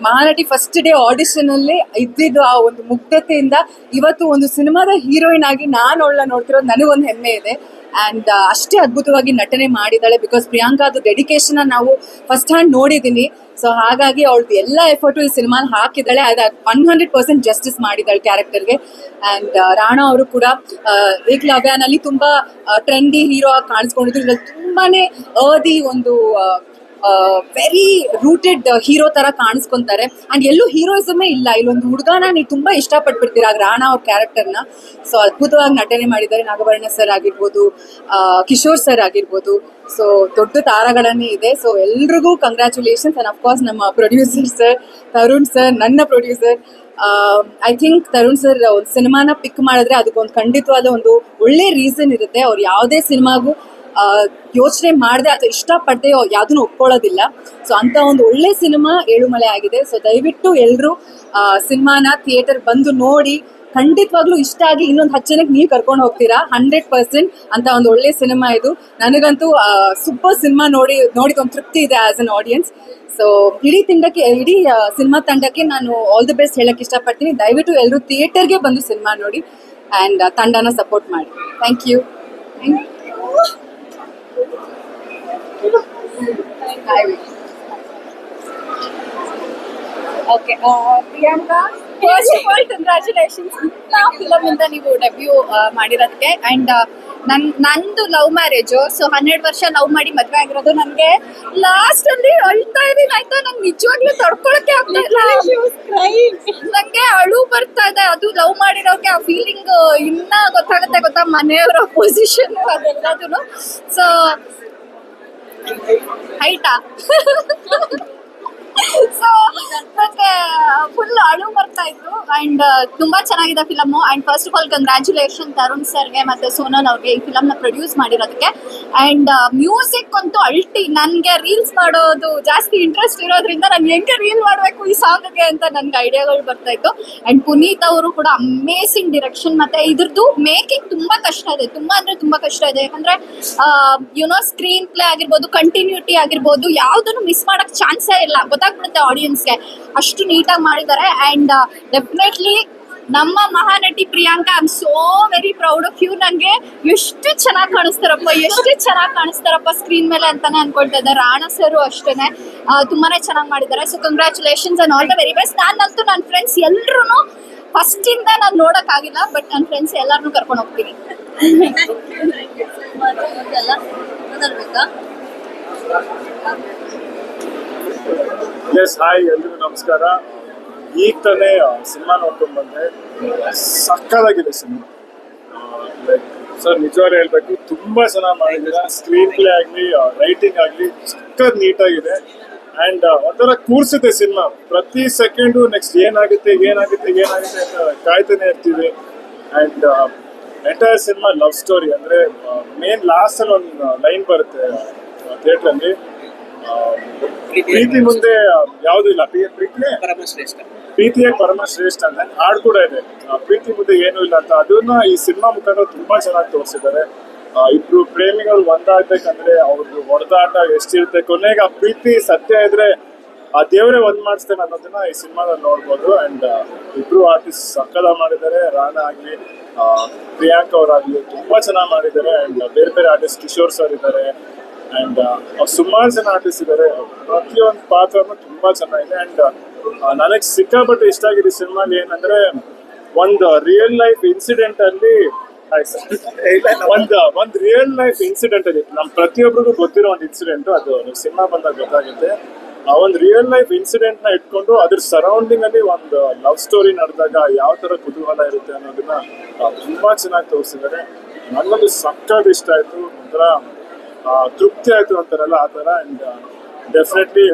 Mahanati first day audition ಅಲ್ಲಿ ಇದ್ದಿದ್ದು ಆ ಒಂದು ಮುಗ್ಧತೆಯಿಂದ ಇವತ್ತು ಒಂದು ಸಿನಿಮಾದ ಹೀರೋಯಿನ್ ಆಗಿ ನಾನು ಅವಳ ನೋಡ್ತಿರೋದು ನನಗೊಂದು ಹೆಮ್ಮೆ ಇದೆ. ಆ್ಯಂಡ್ ಅಷ್ಟೇ ಅದ್ಭುತವಾಗಿ ನಟನೆ ಮಾಡಿದ್ದಾಳೆ ಬಿಕಾಸ್ ಪ್ರಿಯಾಂಕಾದು ಡೆಡಿಕೇಶನ್ ನಾವು ಫಸ್ಟ್ ಹ್ಯಾಂಡ್ ನೋಡಿದ್ದೀನಿ ಸೊ ಹಾಗಾಗಿ ಅವಳದು ಎಲ್ಲ ಎಫರ್ಟು ಈ ಸಿನಿಮಾ ಹಾಕಿದ್ದಾಳೆ. ಅದು ಒನ್ ಹಂಡ್ರೆಡ್ ಪರ್ಸೆಂಟ್ ಜಸ್ಟಿಸ್ ಮಾಡಿದ್ದಾಳೆ ಕ್ಯಾರೆಕ್ಟರ್ಗೆ ಆ್ಯಂಡ್ ರಾಣಾ ಅವರು ಕೂಡ ಏಕ್ ಏಕಲವ್ಯನಲ್ಲಿ ತುಂಬಾ ಟ್ರೆಂಡಿ ಹೀರೋ ಆಗಿ ಕಾಣಿಸ್ಕೊಂಡಿದ್ರು. ತುಂಬಾ ಅದಿ ಒಂದು ವೆರಿ ರೂಟೆಡ್ ಹೀರೋ ತರ ಕಾಣಿಸ್ಕೊಂತಾರೆ. ಅಂಡ್ ಎಲ್ಲೂ ಹೀರೋಯಿಸಮೇ ಇಲ್ಲ. ಇಲ್ಲೊಂದು ಹುಡುಗನ ನೀವು ತುಂಬಾ ಇಷ್ಟಪಟ್ಬಿಡ್ತೀರಾ ರಾಣಾ ಅವ್ರ ಕ್ಯಾರೆಕ್ಟರ್ನ ಸೊ ಅದ್ಭುತವಾಗಿ ನಟನೆ ಮಾಡಿದ್ದಾರೆ. ನಾಗಭರಣ ಸರ್ ಆಗಿರ್ಬೋದು ಕಿಶೋರ್ ಸರ್ ಆಗಿರ್ಬೋದು. ಸೊ ದೊಡ್ಡ ತಾರಗಳನ್ನೇ ಇದೆ. ಸೊ ಎಲ್ರಿಗೂ ಕಂಗ್ರ್ಯಾಚುಲೇಷನ್ಸ್ ಅಂಡ್ ಅಫ್ಕೋರ್ಸ್ ನಮ್ಮ ಪ್ರೊಡ್ಯೂಸರ್ ಸರ್ ತರುಣ್ ಸರ್ ನನ್ನ producer I think Tarun sir ಒಂದು ಸಿನಿಮಾನ ಪಿಕ್ ಮಾಡಿದ್ರೆ ಅದಕ್ಕೊಂದು ಖಂಡಿತವಾದ ಒಂದು ಒಳ್ಳೆ ರೀಸನ್ ಇರುತ್ತೆ. ಅವ್ರು ಯಾವುದೇ ಸಿನಿಮಾಗೂ ಯೋಚನೆ ಮಾಡದೆ ಅಥವಾ ಇಷ್ಟಪಡದೆ ಯಾವುದನ್ನು ಒಪ್ಕೊಳ್ಳೋದಿಲ್ಲ. ಸೊ ಅಂತ ಒಂದು ಒಳ್ಳೆ ಸಿನಿಮಾ ಏಳುಮಲೆ ಆಗಿದೆ. ಸೊ ದಯವಿಟ್ಟು ಎಲ್ಲರೂ ಸಿನಿಮಾನ, ಥಿಯೇಟರ್ ಬಂದು ನೋಡಿ, ಖಂಡಿತವಾಗ್ಲೂ ಇಷ್ಟ ಆಗಿ ಇನ್ನೊಂದು ಹತ್ತು ಜನಕ್ಕೆ ನೀವು ಕರ್ಕೊಂಡು ಹೋಗ್ತೀರಾ? ಹಂಡ್ರೆಡ್ ಪರ್ಸೆಂಟ್ ಅಂತ ಒಂದು ಒಳ್ಳೆ ಸಿನಿಮಾ ಇದು. ನನಗಂತೂ ಸೂಪರ್ ಸಿನಿಮಾ ನೋಡಿ ನೋಡಿದ ತೃಪ್ತಿ ಇದೆ ಆಸ್ ಅನ್ ಆಡಿಯನ್ಸ್ ಸೊ ಇಡೀ ತಂಡಕ್ಕೆ, ಇಡೀ ಸಿನಿಮಾ ತಂಡಕ್ಕೆ ನಾನು ಆಲ್ ದಿ ಬೆಸ್ಟ್ ಹೇಳಕ್ ಇಷ್ಟಪಡ್ತೀನಿ. ದಯವಿಟ್ಟು ಎಲ್ಲರೂ ಥಿಯೇಟರ್ಗೆ ಬಂದು ಸಿನಿಮಾ ನೋಡಿ ಆ್ಯಂಡ್ ತಂಡನ ಸಪೋರ್ಟ್ ಮಾಡಿ. Thank you okay Priyanka first of all congratulations film ಇಂದ ನೀವು ಡೆಬ್ಯೂ ಮಾಡಿರೋದಕ್ಕೆ. ಅಂಡ್ ನನ್ ನಂದು ಲವ್ ಮ್ಯಾರೇಜು ಸೊ ಹನ್ನೆರಡು ವರ್ಷ ಲವ್ ಮಾಡಿ ಮದ್ವೆ ಆಗಿರೋದು ನನಗೆ ಲಾಸ್ಟ್ ಅಲ್ಲಿ ಅಳ್ತಾ ಇದೀನಿ ಆಯ್ತಾ? ನಂಗೆ ನಿಜವಾಗ್ಲೂ ತಡ್ಕೊಳಕ್ಕೆ ಆಗ್ತಾ ಇಲ್ಲ. ನಂಗೆ ಅಳು ಬರ್ತಾ ಇದೆ. ಅದು ಲವ್ ಮಾಡಿರೋಕೆ ಆ ಫೀಲಿಂಗ್ ಇನ್ನ ಗೊತ್ತಾಗುತ್ತೆ ಗೊತ್ತಾ? ಮನೆಯವರ ಪೊಸಿಷನ್ ಅದೆಲ್ಲದೂ ಸೊ ಹೈಟಾ ಸೊ ನನಗೆ ಫುಲ್ ಅಳು ಬರ್ತಾ ಇತ್ತು. ಅಂಡ್ ತುಂಬಾ ಚೆನ್ನಾಗಿದೆ film and first of all congratulation Tarun ಸರ್ಗೆ ಮತ್ತೆ ಸೋನಲ್ ಅವ್ರಿಗೆ ಈ ಫಿಲಮ್ನ ಪ್ರೊಡ್ಯೂಸ್ ಮಾಡಿರೋದಕ್ಕೆ. ಅಂಡ್ ಮ್ಯೂಸಿಕ್ ಅಂತೂ ಅಲ್ಟಿ ನನಗೆ ರೀಲ್ಸ್ ಮಾಡೋದು ಜಾಸ್ತಿ ಇಂಟ್ರೆಸ್ಟ್ ಇರೋದ್ರಿಂದ ನಾನು ಹೆಂಗೆ ರೀಲ್ ಮಾಡಬೇಕು ಈ ಸಾಂಗ್ಗೆ ಅಂತ ನನ್ಗೆ ಐಡಿಯಾಗಳು ಬರ್ತಾ ಇತ್ತು. ಅಂಡ್ ಪುನೀತ್ ಅವರು ಕೂಡ ಅಮೇಸಿಂಗ್ ಡಿರೆಕ್ಷನ್ ಮತ್ತೆ ಇದ್ರದ್ದು ಮೇಕಿಂಗ್ ತುಂಬಾ ಕಷ್ಟ ಇದೆ. ತುಂಬಾ ಅಂದ್ರೆ ತುಂಬಾ ಕಷ್ಟ ಇದೆ. ಯಾಕಂದ್ರೆ ಯುನೋ ಸ್ಕ್ರೀನ್ ಪ್ಲೇ ಆಗಿರ್ಬೋದು ಕಂಟಿನ್ಯೂಟಿ ಆಗಿರ್ಬೋದು, ಯಾವ್ದನ್ನು ಮಿಸ್ ಮಾಡಕ್ ಚಾನ್ಸೇ ಇಲ್ಲ. ಗೊತ್ತಾಗ್ಬಿಡುತ್ತೆ ಆಡಿಯನ್ಸ್ಗೆ ಅಷ್ಟು ನೀಟಾಗಿ ಮಾಡಿದ್ದಾರೆ. ಅಂಡ್ ಡೆಫಿನೆಟ್ಲಿ ನಮ್ಮ Mahanati Priyanka I am so very proud of you ನನಗೆ ಎಷ್ಟು ಚೆನ್ನಾಗಿ ಕಾಣಿಸ್ತಾರಪ್ಪ, ಎಷ್ಟು ಚೆನ್ನಾಗಿ ಕಾಣಿಸ್ತಾರಪ್ಪ ಸ್ಕ್ರೀನ್ ಮೇಲೆ ಅಂತಾನೆ ಅನ್ಕೊಳ್ತಾ ಇದ್ದಾರೆ ರಾಣಾ ಸರ್ ಅಷ್ಟೇನೆ. ತುಂಬಾನೇ ಚೆನ್ನಾಗಿ ಮಾಡಿದ್ದಾರೆ. So congratulations and all the very best ನಾನಂತೂ ನನ್ನ ಫ್ರೆಂಡ್ಸ್ ಎಲ್ಲರೂ ಫಸ್ಟ್ ಇಂದ ನಾನು ನೋಡೋಕ್ಕಾಗಿಲ್ಲ ಬಟ್ ನನ್ನ ಫ್ರೆಂಡ್ಸ್ ಎಲ್ಲರನ್ನೂ ಕರ್ಕೊಂಡು ಹೋಗ್ತೀನಿ. ಎಸ್ ಹಾಯ್ ಎಲ್ರಿಗೂ ನಮಸ್ಕಾರ. ಈಗ ತಾನೇ ಸಿನಿಮಾ ನೋಡ್ಕೊಂಡು ಬಂದೆ. ಸಕ್ಕತ್ತಾಗಿದೆ ಸಿನಿಮಾ. ಸರ್ ನಿಜವಾಗ್ಲೂ ಹೇಳ್ಬೇಕು, ತುಂಬಾ ಚೆನ್ನಾಗಿ ಮಾಡಿದ್ದೀರಾ. ಸ್ಕ್ರೀನ್ ಪ್ಲೇ ಆಗಲಿ ರೈಟಿಂಗ್ ಆಗಲಿ, ಸಕ್ಕತ್ ನೀಟಾಗಿದೆ. ಆ್ಯಂಡ್ ಒಂಥರ ಕೂರ್ಸಿದೆ ಸಿನಿಮಾ. ಪ್ರತಿ ಸೆಕೆಂಡು ನೆಕ್ಸ್ಟ್ ಏನಾಗುತ್ತೆ ಏನಾಗುತ್ತೆ ಏನಾಗುತ್ತೆ ಅಂತ ಕಾಯ್ತಾನೆ ಇರ್ತೀವಿ. And entire cinema love story ಅಂದರೆ ಮೇನ್ ಲಾಸ್ಟಲ್ಲಿ ಒಂದು ಲೈನ್ ಬರುತ್ತೆ ಥಿಯೇಟ್ರಲ್ಲಿ ಪ್ರೀತಿ ಮುಂದೆ ಯಾವ್ದು ಇಲ್ಲ. ಪ್ರೀತಿಯೇ ಪರಮಶ್ರೇಷ್ಠ. ಪ್ರೀತಿಯೇ ಪರಮ ಶ್ರೇಷ್ಠ ಅಂತ ಹಾಡು ಕೂಡ ಇದೆ. ಪ್ರೀತಿ ಮುಂದೆ ಏನೂ ಇಲ್ಲ ಅಂತ. ಅದನ್ನ ಈ ಸಿನಿಮಾ ಮುಖಾಂತರ ತುಂಬಾ ಚೆನ್ನಾಗಿ ತೋರಿಸಿದ್ದಾರೆ. ಇಬ್ರು ಪ್ರೇಮಿಗಳು ಒಂದಾಗ್ಬೇಕಂದ್ರೆ ಅವ್ರದ್ದು ಹೊಡೆದಾಟ ಎಷ್ಟಿರುತ್ತೆ? ಕೊನೆಗೆ ಆ ಪ್ರೀತಿ ಸತ್ಯ ಇದ್ರೆ ಆ ದೇವರೇ ಒಂದ್ ಮಾಡಿಸ್ತೇನೆ ಅನ್ನೋದನ್ನ ಈ ಸಿನಿಮಾದಲ್ಲಿ ನೋಡ್ಬೋದು. ಅಂಡ್ ಇಬ್ರು ಆರ್ಟಿಸ್ಟ್ ಸಕ್ಕದ ಮಾಡಿದ್ದಾರೆ. ರಾಣಾ ಆಗ್ಲಿ ಪ್ರಿಯಾಂಕ್ ಪ್ರಿಯಾಂಕಾ ಅವರಾಗ್ಲಿ ತುಂಬಾ ಚೆನ್ನಾಗಿ ಮಾಡಿದ್ದಾರೆ. ಅಂಡ್ ಬೇರೆ ಬೇರೆ ಆರ್ಟಿಸ್ಟ್ ಕಿಶೋರ್ ಸರ್ ಇದ್ದಾರೆ. ಅಂಡ್ ಸುಮಾರು ಜನ ಆರ್ಟಿಸ್ಟ್ ಇದ್ದಾರೆ ಪ್ರತಿಯೊಂದು ಪಾತ್ರನೂ ತುಂಬಾ ಚೆನ್ನಾಗಿದೆ. ಅಂಡ್ ನನಗೆ ಸಿಕ್ಕಾಪಟ್ಟೆ ಇಷ್ಟ ಆಗಿದೆ ಸಿನಿಮಾಲಿ ಏನಂದ್ರೆ, ಒಂದು ರಿಯಲ್ ಲೈಫ್ ಇನ್ಸಿಡೆಂಟ್ ಅಲ್ಲಿ ಒಂದು ಒಂದು ರಿಯಲ್ ಲೈಫ್ ಇನ್ಸಿಡೆಂಟ್ ಅಲ್ಲಿ, ನಮ್ ಪ್ರತಿಯೊಬ್ಬರಿಗೂ ಗೊತ್ತಿರೋ ಒಂದು ಇನ್ಸಿಡೆಂಟ್ ಅದು ಸಿನಿಮಾ ಬಂದಾಗ ಗೊತ್ತಾಗುತ್ತೆ. ಆ ಒಂದು ರಿಯಲ್ ಲೈಫ್ ಇನ್ಸಿಡೆಂಟ್ನ ಇಟ್ಕೊಂಡು ಅದ್ರ ಸರೌಂಡಿಂಗ್ ಅಲ್ಲಿ ಒಂದು ಲವ್ ಸ್ಟೋರಿ ನಡೆದಾಗ ಯಾವ ತರ ಕುತೂಹಲ ಇರುತ್ತೆ ಅನ್ನೋದನ್ನ ತುಂಬಾ ಚೆನ್ನಾಗಿ ತೋರಿಸಿದ್ದಾರೆ. ನನ್ನದು ಸಕ್ಕತ್ ಇಷ್ಟ ಆಯ್ತು. ಒಂಥರ ತೃಪ್ತಿ ಆಯಿತು ಅಂತಾರಲ್ಲ, ಆ ತರ ಅಂಡ್ ಡೆಫಿನೆಟ್ಲಿ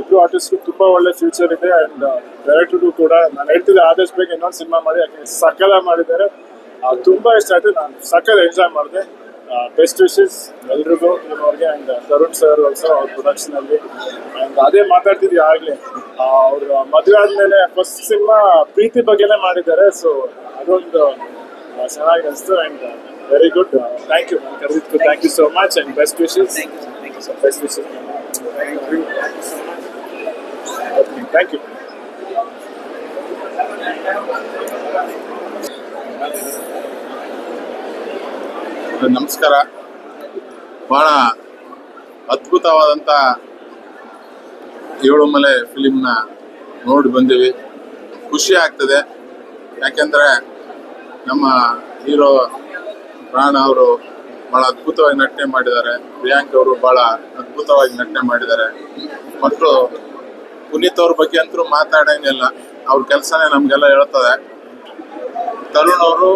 ಇಬ್ರು ಆರ್ಟಿಸ್ಟ್ ತುಂಬಾ ಒಳ್ಳೆ ಫ್ಯೂಚರ್ ಇದೆ ಅಂಡ್ ಡೈರೆಕ್ಟರ್ಗೂ ಕೂಡ ನಾನು ಹೇಳ್ತಿದ್ದೆ, ಆದಷ್ಟು ಬೇಗ ಇನ್ನೊಂದು ಸಿನಿಮಾ ಮಾಡಿ, ಯಾಕೆ ಸಕಲ ಮಾಡಿದ್ದಾರೆ. ತುಂಬಾ ಇಷ್ಟ ಆಯಿತು, ನಾನು ಸಕಲ್ ಎಂಜಾಯ್ ಮಾಡಿದೆ. ಬೆಸ್ಟ್ ವಿಶಸ್ ಎಲ್ರಿಗೂ ಅವ್ರಿಗೆ ಅಂಡ್ ತರುಣ್ ಸರ್ ಆಲ್ಸೋ ಅವ್ರ ಪ್ರೊಡಕ್ಷನ್ ಅಲ್ಲಿ. ಅಂಡ್ ಅದೇ ಮಾತಾಡ್ತಿದ್ವಿ ಆಗ್ಲೇ ಅವರು ಮದುವೆ ಆದ್ಮೇಲೆ ಫಸ್ಟ್ ಸಿನಿಮಾ ಪ್ರೀತಿ ಬಗ್ಗೆನೇ ಮಾಡಿದ್ದಾರೆ ಸೊ ಅದೊಂದು ಚೆನ್ನಾಗಿ ಅನಿಸ್ತು and very good thank you ಕರೆದಿದ್ದಕ್ಕೆ thank you so much and best wishes best wishes thank you ನಮಸ್ಕಾರ. ಭಾಳ ಅದ್ಭುತವಾದಂಥ ಏಳುಮಲೆ ಫಿಲಿಮ್ನ ನೋಡಿ ಬಂದೀವಿ. ಖುಷಿ ಆಗ್ತದೆ. ಯಾಕೆಂದರೆ ನಮ್ಮ ಹೀರೋ ಪ್ರಾಣ ಅವರು ಬಹಳ ಅದ್ಭುತವಾಗಿ ನಟನೆ ಮಾಡಿದ್ದಾರೆ. ಪ್ರಿಯಾಂಕ್ ಅವರು ಬಹಳ ಅದ್ಭುತವಾಗಿ ನಟನೆ ಮಾಡಿದ್ದಾರೆ. ಮತ್ತು ಪುನೀತ್ ಅವ್ರ ಬಗ್ಗೆ ಅಂತೂ ಮಾತಾಡೋಂಗಿಲ್ಲ ಅವ್ರ ಕೆಲಸನೇ ನಮಗೆಲ್ಲ ಹೇಳ್ತದೆ. ತರುಣ್ ಅವರು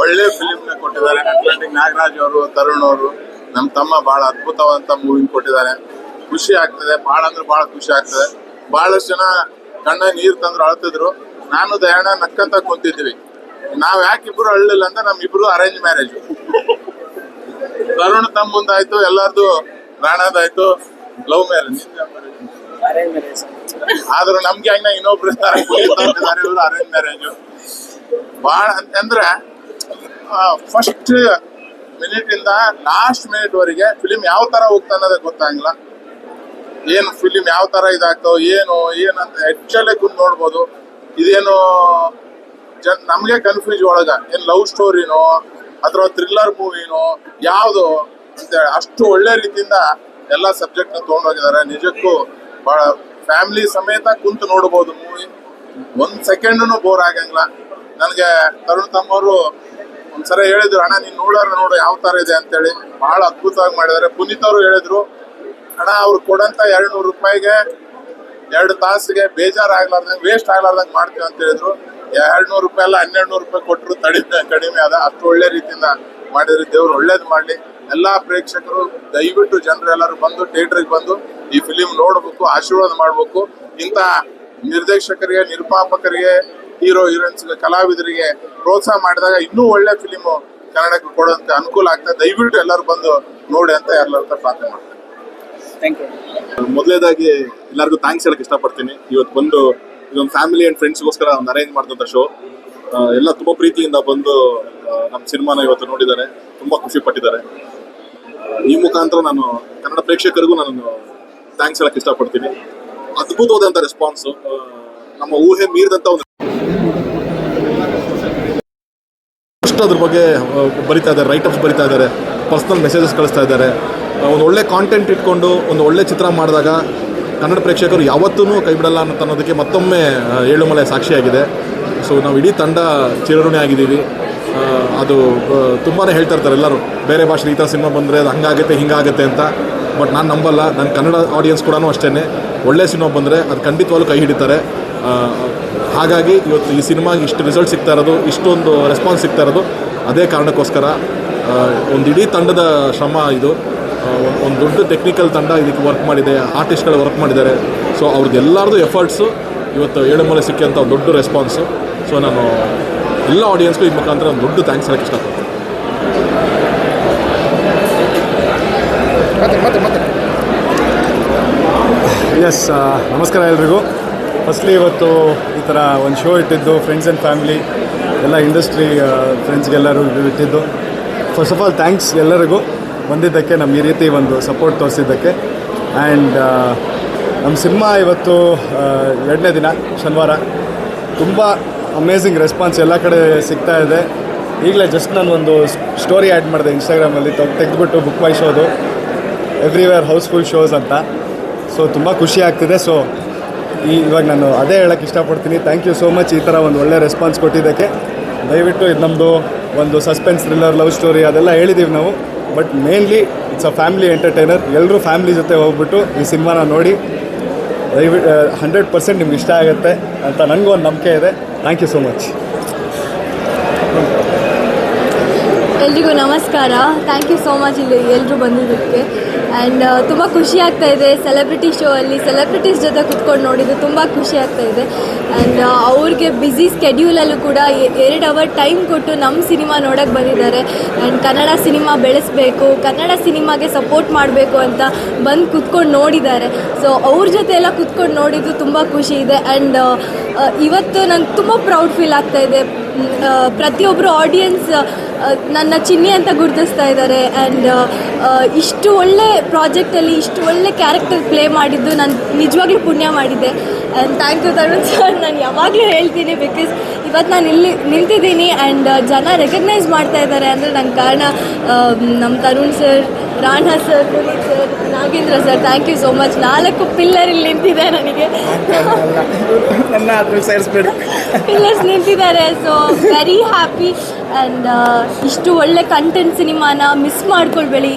ಒಳ್ಳೆ ಫಿಲಿಮ್ನ ಕೊಟ್ಟಿದ್ದಾರೆ. ಅಟ್ಲಾಂಟಿಕ್ ನಾಗರಾಜ್ ಅವರು, ತರುಣ್ ಅವರು ನಮ್ಮ ತಮ್ಮ ಬಹಳ ಅದ್ಭುತವಾದಂತ ಮೂವಿ ಕೊಟ್ಟಿದ್ದಾರೆ. ಖುಷಿ ಆಗ್ತದೆ. ಬಹಳ ಅಂದ್ರೆ ಬಹಳ ಖುಷಿ ಆಗ್ತದೆ. ಬಹಳಷ್ಟು ಜನ ಕಣ್ಣ ನೀರು ತಂದ್ರು ಅಳ್ತಿದ್ರು. ನಾನು ದಯಾಣ ನಕ್ಕಂತ ಕುಂತಿದ್ವಿ. ನಾವ್ ಯಾಕೆ ಇಬ್ರು ಅಳ್ಳಿಲ್ಲ ಅಂದ್ರೆ ನಮ್ ಇಬ್ರು ಅರೇಂಜ್ ಮ್ಯಾರೇಜ್ ತರುಣ್ ತಮ್ಮಂದಾಯ್ತು ಎಲ್ಲಾರ್ದು ರಾಣದಾಯ್ತು ಲವ್ ಮ್ಯಾರೇಜ್ ಆದ್ರೂ ನಮ್ಗೆ ಹಂಗ ಇನ್ನೊಬ್ರು ಇದ್ದಾರೆ. ಇವರು ಅರೇಂಜ್ ಮ್ಯಾರೇಜ್ ಬಹಳ ಅಂದ್ರೆ ಫಸ್ಟ್ ಮಿನಿಟ್ ಇಂದ ಲಾಸ್ಟ್ ಮಿನಿಟ್ ವರೆಗೆ ಫಿಲಿಂ ಯಾವ ತರ ಹೋಗ್ತಾ ಅನ್ನೋದೇ ಗೊತ್ತಾಗಿಲ್ಲ ಏನು ಫಿಲಿಮ್ ಯಾವ ತರ ಇದಾಗ್ತಾವ ಏನು ಏನಂತ ಹೆಚ್ಚಲ್ಲೇ ಕುಂದು ನೋಡ್ಬೋದು. ಇದೇನು ಜನ್ ನಮಗೆ ಕನ್ಫ್ಯೂಸ್ ಒಳಗ. ಏನ್ ಲವ್ ಸ್ಟೋರಿನೋ ಅಥವಾ ಥ್ರಿಲ್ಲರ್ ಮೂವಿನೋ ಯಾವ್ದು ಅಂತ ಅಷ್ಟು ಒಳ್ಳೆ ರೀತಿಯಿಂದ ಎಲ್ಲ ಸಬ್ಜೆಕ್ಟ್ ತಗೊಂಡೋಗಿದ್ದಾರೆ. ನಿಜಕ್ಕೂ ಬಹಳ ಫ್ಯಾಮಿಲಿ ಸಮೇತ ಕುಂತು ನೋಡಬಹುದು ಮೂವಿ ಒಂದ್ ಸೆಕೆಂಡ್ನು ಬೋರ್ ಆಗಂಗಿಲ್ಲ ನನಗೆ ತರುಣ್ ತಮ್ಮವರು ಒಂದ್ಸಲ ಹೇಳಿದ್ರು, ಅಣ್ಣ, ನೀನ್ ನೋಡೋರು ನೋಡು, ಯಾವ ತರ ಇದೆ? ಅಂತೇಳಿ. ಬಹಳ ಅದ್ಭುತವಾಗಿ ಮಾಡಿದ್ದಾರೆ. ಪುನೀತ್ ಅವರು ಹೇಳಿದ್ರು, ಅಣ್ಣ, ಅವ್ರು ಕೊಡಂತ ಎರಡ್ ನೂರು ರೂಪಾಯಿಗೆ, ಎರಡು ತಾಸಿಗೆ ಬೇಜಾರಾಗ್ಲಾರ್ದಂಗೆ ವೇಸ್ಟ್ ಆಗ್ಲಾರ್ದಂಗೆ ಮಾಡ್ತೀವಿ ಅಂತ ಹೇಳಿದ್ರು. ಎರಡ್ ನೂರು ರೂಪಾಯಿ ಅಲ್ಲ ಹನ್ನೆರಡು ನೂರು ರೂಪಾಯಿ ಕೊಟ್ಟರು ಕಡಿಮೆ ಕಡಿಮೆ ಅದ. ಅಷ್ಟು ಒಳ್ಳೆ ರೀತಿಯಿಂದ ಮಾಡಿದ್ರೆ ದೇವ್ರು ಒಳ್ಳೇದು ಮಾಡಲಿ. ಎಲ್ಲಾ ಪ್ರೇಕ್ಷಕರು ದಯವಿಟ್ಟು ಜನರೆಲ್ಲರೂ ಬಂದು ಥಿಯೇಟ್ರಿಗೆ ಬಂದು ಈ ಫಿಲಿಮ್ ನೋಡ್ಬೇಕು ಆಶೀರ್ವಾದ ಮಾಡಬೇಕು. ಇಂಥ ನಿರ್ದೇಶಕರಿಗೆ ನಿರ್ಮಾಪಕರಿಗೆ ಹೀರೋ ಹೀರೋಯಿನ್ಸ್ ಕಲಾವಿದರಿಗೆ ಪ್ರೋತ್ಸಾಹ ಮಾಡಿದಾಗ ಇನ್ನೂ ಒಳ್ಳೆ ಫಿಲಿಮು ಕನ್ನಡಕ್ಕೆ ಕೊಡೋಂತ ಅನುಕೂಲ ಆಗ್ತದೆ. ದಯವಿಟ್ಟು ಎಲ್ಲರೂ ಬಂದು ನೋಡಿ ಅಂತ ಎಲ್ಲರ ಹತ್ರ ಪ್ರಾರ್ಥನೆ ಮಾಡ್ತಾರೆ ಮೊದಲೇದಾಗಿ ಎಲ್ಲರಿಗೂ ಥ್ಯಾಂಕ್ಸ್ ಹೇಳಕ್ ಇಷ್ಟಪಡ್ತೀನಿ. ಇವತ್ತು ಬಂದು ಇದೊಂದು ಫ್ಯಾಮಿಲಿ ಅಂಡ್ ಫ್ರೆಂಡ್ಸ್ಗೋಸ್ಕರ ಒಂದು ಅರೇಂಜ್ ಮಾಡಿದಂಥ ಶೋ ಎಲ್ಲ ತುಂಬ ಪ್ರೀತಿಯಿಂದ ಬಂದು ನಮ್ಮ ಸಿನಿಮಾನ ಇವತ್ತು ನೋಡಿದ್ದಾರೆ. ತುಂಬ ಖುಷಿ ಪಟ್ಟಿದ್ದಾರೆ. ಈ ಮುಖಾಂತರ ನಾನು ಕನ್ನಡ ಪ್ರೇಕ್ಷಕರಿಗೂ ನಾನು ಥ್ಯಾಂಕ್ಸ್ ಹೇಳಕ್ಕೆ ಇಷ್ಟಪಡ್ತೀನಿ. ಅದ್ಭುತವಾದಂಥ ರೆಸ್ಪಾನ್ಸು ನಮ್ಮ ಊಹೆ ಮೀರಿದಂಥ ಒಂದು ಅಷ್ಟು ಅದ್ರ ಬಗ್ಗೆ ಬರಿತಾ ಇದ್ದಾರೆ ರೈಟಪ್ಸ್ ಬರಿತಾ ಇದ್ದಾರೆ ಪರ್ಸ್ನಲ್ ಮೆಸೇಜಸ್ ಕಳಿಸ್ತಾ ಇದ್ದಾರೆ. ಒಂದು ಒಳ್ಳೆ ಕಾಂಟೆಂಟ್ ಇಟ್ಕೊಂಡು, ಒಂದು ಒಳ್ಳೆ ಚಿತ್ರ ಮಾಡಿದಾಗ ಕನ್ನಡ ಪ್ರೇಕ್ಷಕರು ಯಾವತ್ತೂ ಕೈ ಬಿಡಲ್ಲ ಅನ್ನೋದಕ್ಕೆ ಮತ್ತೊಮ್ಮೆ ಏಳುಮಲೆ ಸಾಕ್ಷಿಯಾಗಿದೆ. ಸೊ ನಾವು ಇಡೀ ತಂಡ ಚಿರಋಣಿ ಆಗಿದ್ದೀವಿ. ಅದು ತುಂಬಾ ಹೇಳ್ತಾ ಇರ್ತಾರೆ ಎಲ್ಲರೂ, ಬೇರೆ ಭಾಷೆ ಈ ಥರ ಸಿನಿಮಾ ಬಂದರೆ ಅದು ಹಂಗಾಗುತ್ತೆ, ಹಿಂಗಾಗುತ್ತೆ ಅಂತ. ಬಟ್ ನಾನು ನಂಬಲ್ಲ ನನ್ನ ಕನ್ನಡ ಆಡಿಯನ್ಸ್ ಕೂಡ ಅಷ್ಟೇ ಒಳ್ಳೆ ಸಿನಿಮಾ ಬಂದರೆ ಅದು ಖಂಡಿತವಾಗ್ಲೂ ಕೈ ಹಿಡಿತಾರೆ. ಹಾಗಾಗಿ ಇವತ್ತು ಈ ಸಿನಿಮಾಗೆ ಇಷ್ಟು ರಿಸಲ್ಟ್ ಸಿಗ್ತಾ ಇರೋದು, ಇಷ್ಟೊಂದು ರೆಸ್ಪಾನ್ಸ್ ಸಿಗ್ತಾ ಇರೋದು, ಅದೇ ಕಾರಣಕ್ಕೋಸ್ಕರ ಒಂದು ಇಡೀ ತಂಡದ ಶ್ರಮ ಇದು. ಒಂದು ದೊಡ್ಡ ಟೆಕ್ನಿಕಲ್ ತಂಡ ಇದಕ್ಕೆ ವರ್ಕ್ ಮಾಡಿದೆ ಆರ್ಟಿಸ್ಟ್ಗಳು ವರ್ಕ್ ಮಾಡಿದ್ದಾರೆ. ಸೊ ಅವ್ರದ್ದು ಎಲ್ಲರದು ಎಫರ್ಟ್ಸು ಇವತ್ತು ಏಳು ಮೂಲೆ ಸಿಕ್ಕಂಥ ಒಂದು ದೊಡ್ಡ ರೆಸ್ಪಾನ್ಸು ಸೊ ನಾನು ಎಲ್ಲ ಆಡಿಯನ್ಸ್ಗೂ ಈ ಮುಖಾಂತರ ಒಂದು ದೊಡ್ಡ ಥ್ಯಾಂಕ್ಸ್ ಹೇಳಕ್ಕೆ ಇಷ್ಟಪಡ್ತೀನಿ. ಎಸ್ ನಮಸ್ಕಾರ ಎಲ್ರಿಗೂ. ಫಸ್ಟ್ಲಿ ಇವತ್ತು ಈ ಥರ ಒಂದು ಶೋ ಇಟ್ಟಿದ್ದು ಫ್ರೆಂಡ್ಸ್ ಆ್ಯಂಡ್ ಫ್ಯಾಮಿಲಿ ಎಲ್ಲ ಇಂಡಸ್ಟ್ರಿ ಫ್ರೆಂಡ್ಸ್ಗೆಲ್ಲರೂ ಇಟ್ಟಿದ್ದು. ಫಸ್ಟ್ ಆಫ್ ಆಲ್ ಥ್ಯಾಂಕ್ಸ್ ಎಲ್ಲರಿಗೂ ಬಂದಿದ್ದಕ್ಕೆ ನಮ್ಮ ಈ ರೀತಿ ಒಂದು ಸಪೋರ್ಟ್ ತೋರಿಸಿದ್ದಕ್ಕೆ. ಆ್ಯಂಡ್ ನಮ್ಮ ಸಿನಿಮಾ ಇವತ್ತು ಎರಡನೇ ದಿನ, ಶನಿವಾರ. ತುಂಬ ಅಮೇಝಿಂಗ್ ರೆಸ್ಪಾನ್ಸ್ ಎಲ್ಲ ಕಡೆ ಸಿಗ್ತಾ ಇದೆ. ಈಗಲೇ ಜಸ್ಟ್ ನಾನು ಒಂದು ಸ್ಟೋರಿ ಆ್ಯಡ್ ಮಾಡಿದೆ ಇನ್ಸ್ಟಾಗ್ರಾಮಲ್ಲಿ ತೆಗೆದುಬಿಟ್ಟು ಬುಕ್ ಮೈ ಶೋದು ಎವ್ರಿವೇರ್ ಹೌಸ್ಫುಲ್ ಶೋಸ್ ಅಂತ. ಸೊ ತುಂಬ ಖುಷಿ ಆಗ್ತಿದೆ. ಸೊ ಈ ಇವಾಗ ನಾನು ಅದೇ ಹೇಳೋಕ್ಕೆ ಇಷ್ಟಪಡ್ತೀನಿ. ಥ್ಯಾಂಕ್ ಯು ಸೋ ಮಚ್ ಈ ಥರ ಒಂದು ಒಳ್ಳೆ ರೆಸ್ಪಾನ್ಸ್ ಕೊಟ್ಟಿದ್ದಕ್ಕೆ. ದಯವಿಟ್ಟು ಇದು ನಮ್ಮದು ಒಂದು ಸಸ್ಪೆನ್ಸ್ ಥ್ರಿಲ್ಲರ್ ಲವ್ ಸ್ಟೋರಿ ಅದೆಲ್ಲ ಹೇಳಿದ್ದೀವಿ ನಾವು. But mainly it's a family entertainer ಎಲ್ಲರೂ ಫ್ಯಾಮಿಲಿ ಜೊತೆ ಹೋಗ್ಬಿಟ್ಟು ಈ ಸಿನಿಮಾನ ನೋಡಿ. ದಯವಿಟ್ಟು ಹಂಡ್ರೆಡ್ ಪರ್ಸೆಂಟ್ ನಿಮ್ಗೆ ಇಷ್ಟ ಆಗುತ್ತೆ ಅಂತ ನನಗೂ ಒಂದು ನಂಬಿಕೆ ಇದೆ. ಥ್ಯಾಂಕ್ ಯು ಸೋ ಮಚ್ ಎಲ್ರಿಗೂ ನಮಸ್ಕಾರ. ಥ್ಯಾಂಕ್ ಯು ಸೋ ಮಚ್ ಇಲ್ಲಿ ಎಲ್ಲರೂ ಬಂದಿದ್ದಕ್ಕೆ. ಆ್ಯಂಡ್ ತುಂಬ ಖುಷಿ ಆಗ್ತಾ ಇದೆ ಸೆಲೆಬ್ರಿಟಿ ಶೋ ಅಲ್ಲಿ. ಸೆಲೆಬ್ರಿಟೀಸ್ ಜೊತೆ ಕುತ್ಕೊಂಡು ನೋಡಿದ್ದು ತುಂಬ ಖುಷಿ ಆಗ್ತಾ ಇದೆ. ಆ್ಯಂಡ್ ಅವ್ರಿಗೆ ಬ್ಯುಸಿ ಸ್ಕೆಡ್ಯೂಲಲ್ಲೂ ಕೂಡ ಎರಡು ಅವರ್ ಟೈಮ್ ಕೊಟ್ಟು ನಮ್ಮ ಸಿನಿಮಾ ನೋಡೋಕ್ಕೆ ಬಂದಿದ್ದಾರೆ. ಆ್ಯಂಡ್ ಕನ್ನಡ ಸಿನಿಮಾ ಬೆಳೆಸಬೇಕು, ಕನ್ನಡ ಸಿನಿಮಾಗೆ ಸಪೋರ್ಟ್ ಮಾಡಬೇಕು ಅಂತ ಬಂದು ಕುತ್ಕೊಂಡು ನೋಡಿದ್ದಾರೆ. ಸೊ ಅವ್ರ ಜೊತೆ ಎಲ್ಲ ಕುತ್ಕೊಂಡು ನೋಡಿದ್ದು ತುಂಬ ಖುಷಿ ಇದೆ. ಆ್ಯಂಡ್ ಇವತ್ತು ನಂಗೆ ತುಂಬ ಪ್ರೌಡ್ ಫೀಲ್ ಆಗ್ತಾ ಇದೆ. ಪ್ರತಿಯೊಬ್ಬರು ಆಡಿಯನ್ಸ್ ನನ್ನ ಚಿನ್ನಿ ಅಂತ ಗುರುತಿಸ್ತಾ ಇದ್ದಾರೆ. ಆ್ಯಂಡ್ ಇಷ್ಟು ಒಳ್ಳೆ ಪ್ರಾಜೆಕ್ಟಲ್ಲಿ ಇಷ್ಟು ಒಳ್ಳೆ ಕ್ಯಾರೆಕ್ಟರ್ ಪ್ಲೇ ಮಾಡಿದ್ದು ನಾನು ನಿಜವಾಗ್ಲೂ ಪುಣ್ಯ ಮಾಡಿದ್ದೆ and thank you Tarun sir ನಾನು ಯಾವಾಗಲೂ ಹೇಳ್ತೀನಿ ಬಿಕಾಸ್ ಇವತ್ತು ನಾನು ಇಲ್ಲಿ ನಿಂತಿದ್ದೀನಿ ಆ್ಯಂಡ್ ಜನ ರೆಕಗ್ನೈಸ್ ಮಾಡ್ತಾ ಇದ್ದಾರೆ ಅಂದರೆ ನನ್ನ ಕಾರಣ ನಮ್ಮ Tarun sir Rana sir Puneeth sir Nagendra sir thank you so much ನಾಲ್ಕು ಪಿಲ್ಲರ್ ಇಲ್ಲಿ ನಿಂತಿದೆ ನನಗೆ. ಪಿಲ್ಲರ್ಸ್ ನಿಂತಿದ್ದಾರೆ ಸೊ ವೆರಿ ಹ್ಯಾಪಿ ಆ್ಯಂಡ್ ಇಷ್ಟು ಒಳ್ಳೆ ಕಂಟೆಂಟ್ ಸಿನಿಮಾನ ಮಿಸ್ ಮಾಡ್ಕೊಳ್ಬೇಡಿ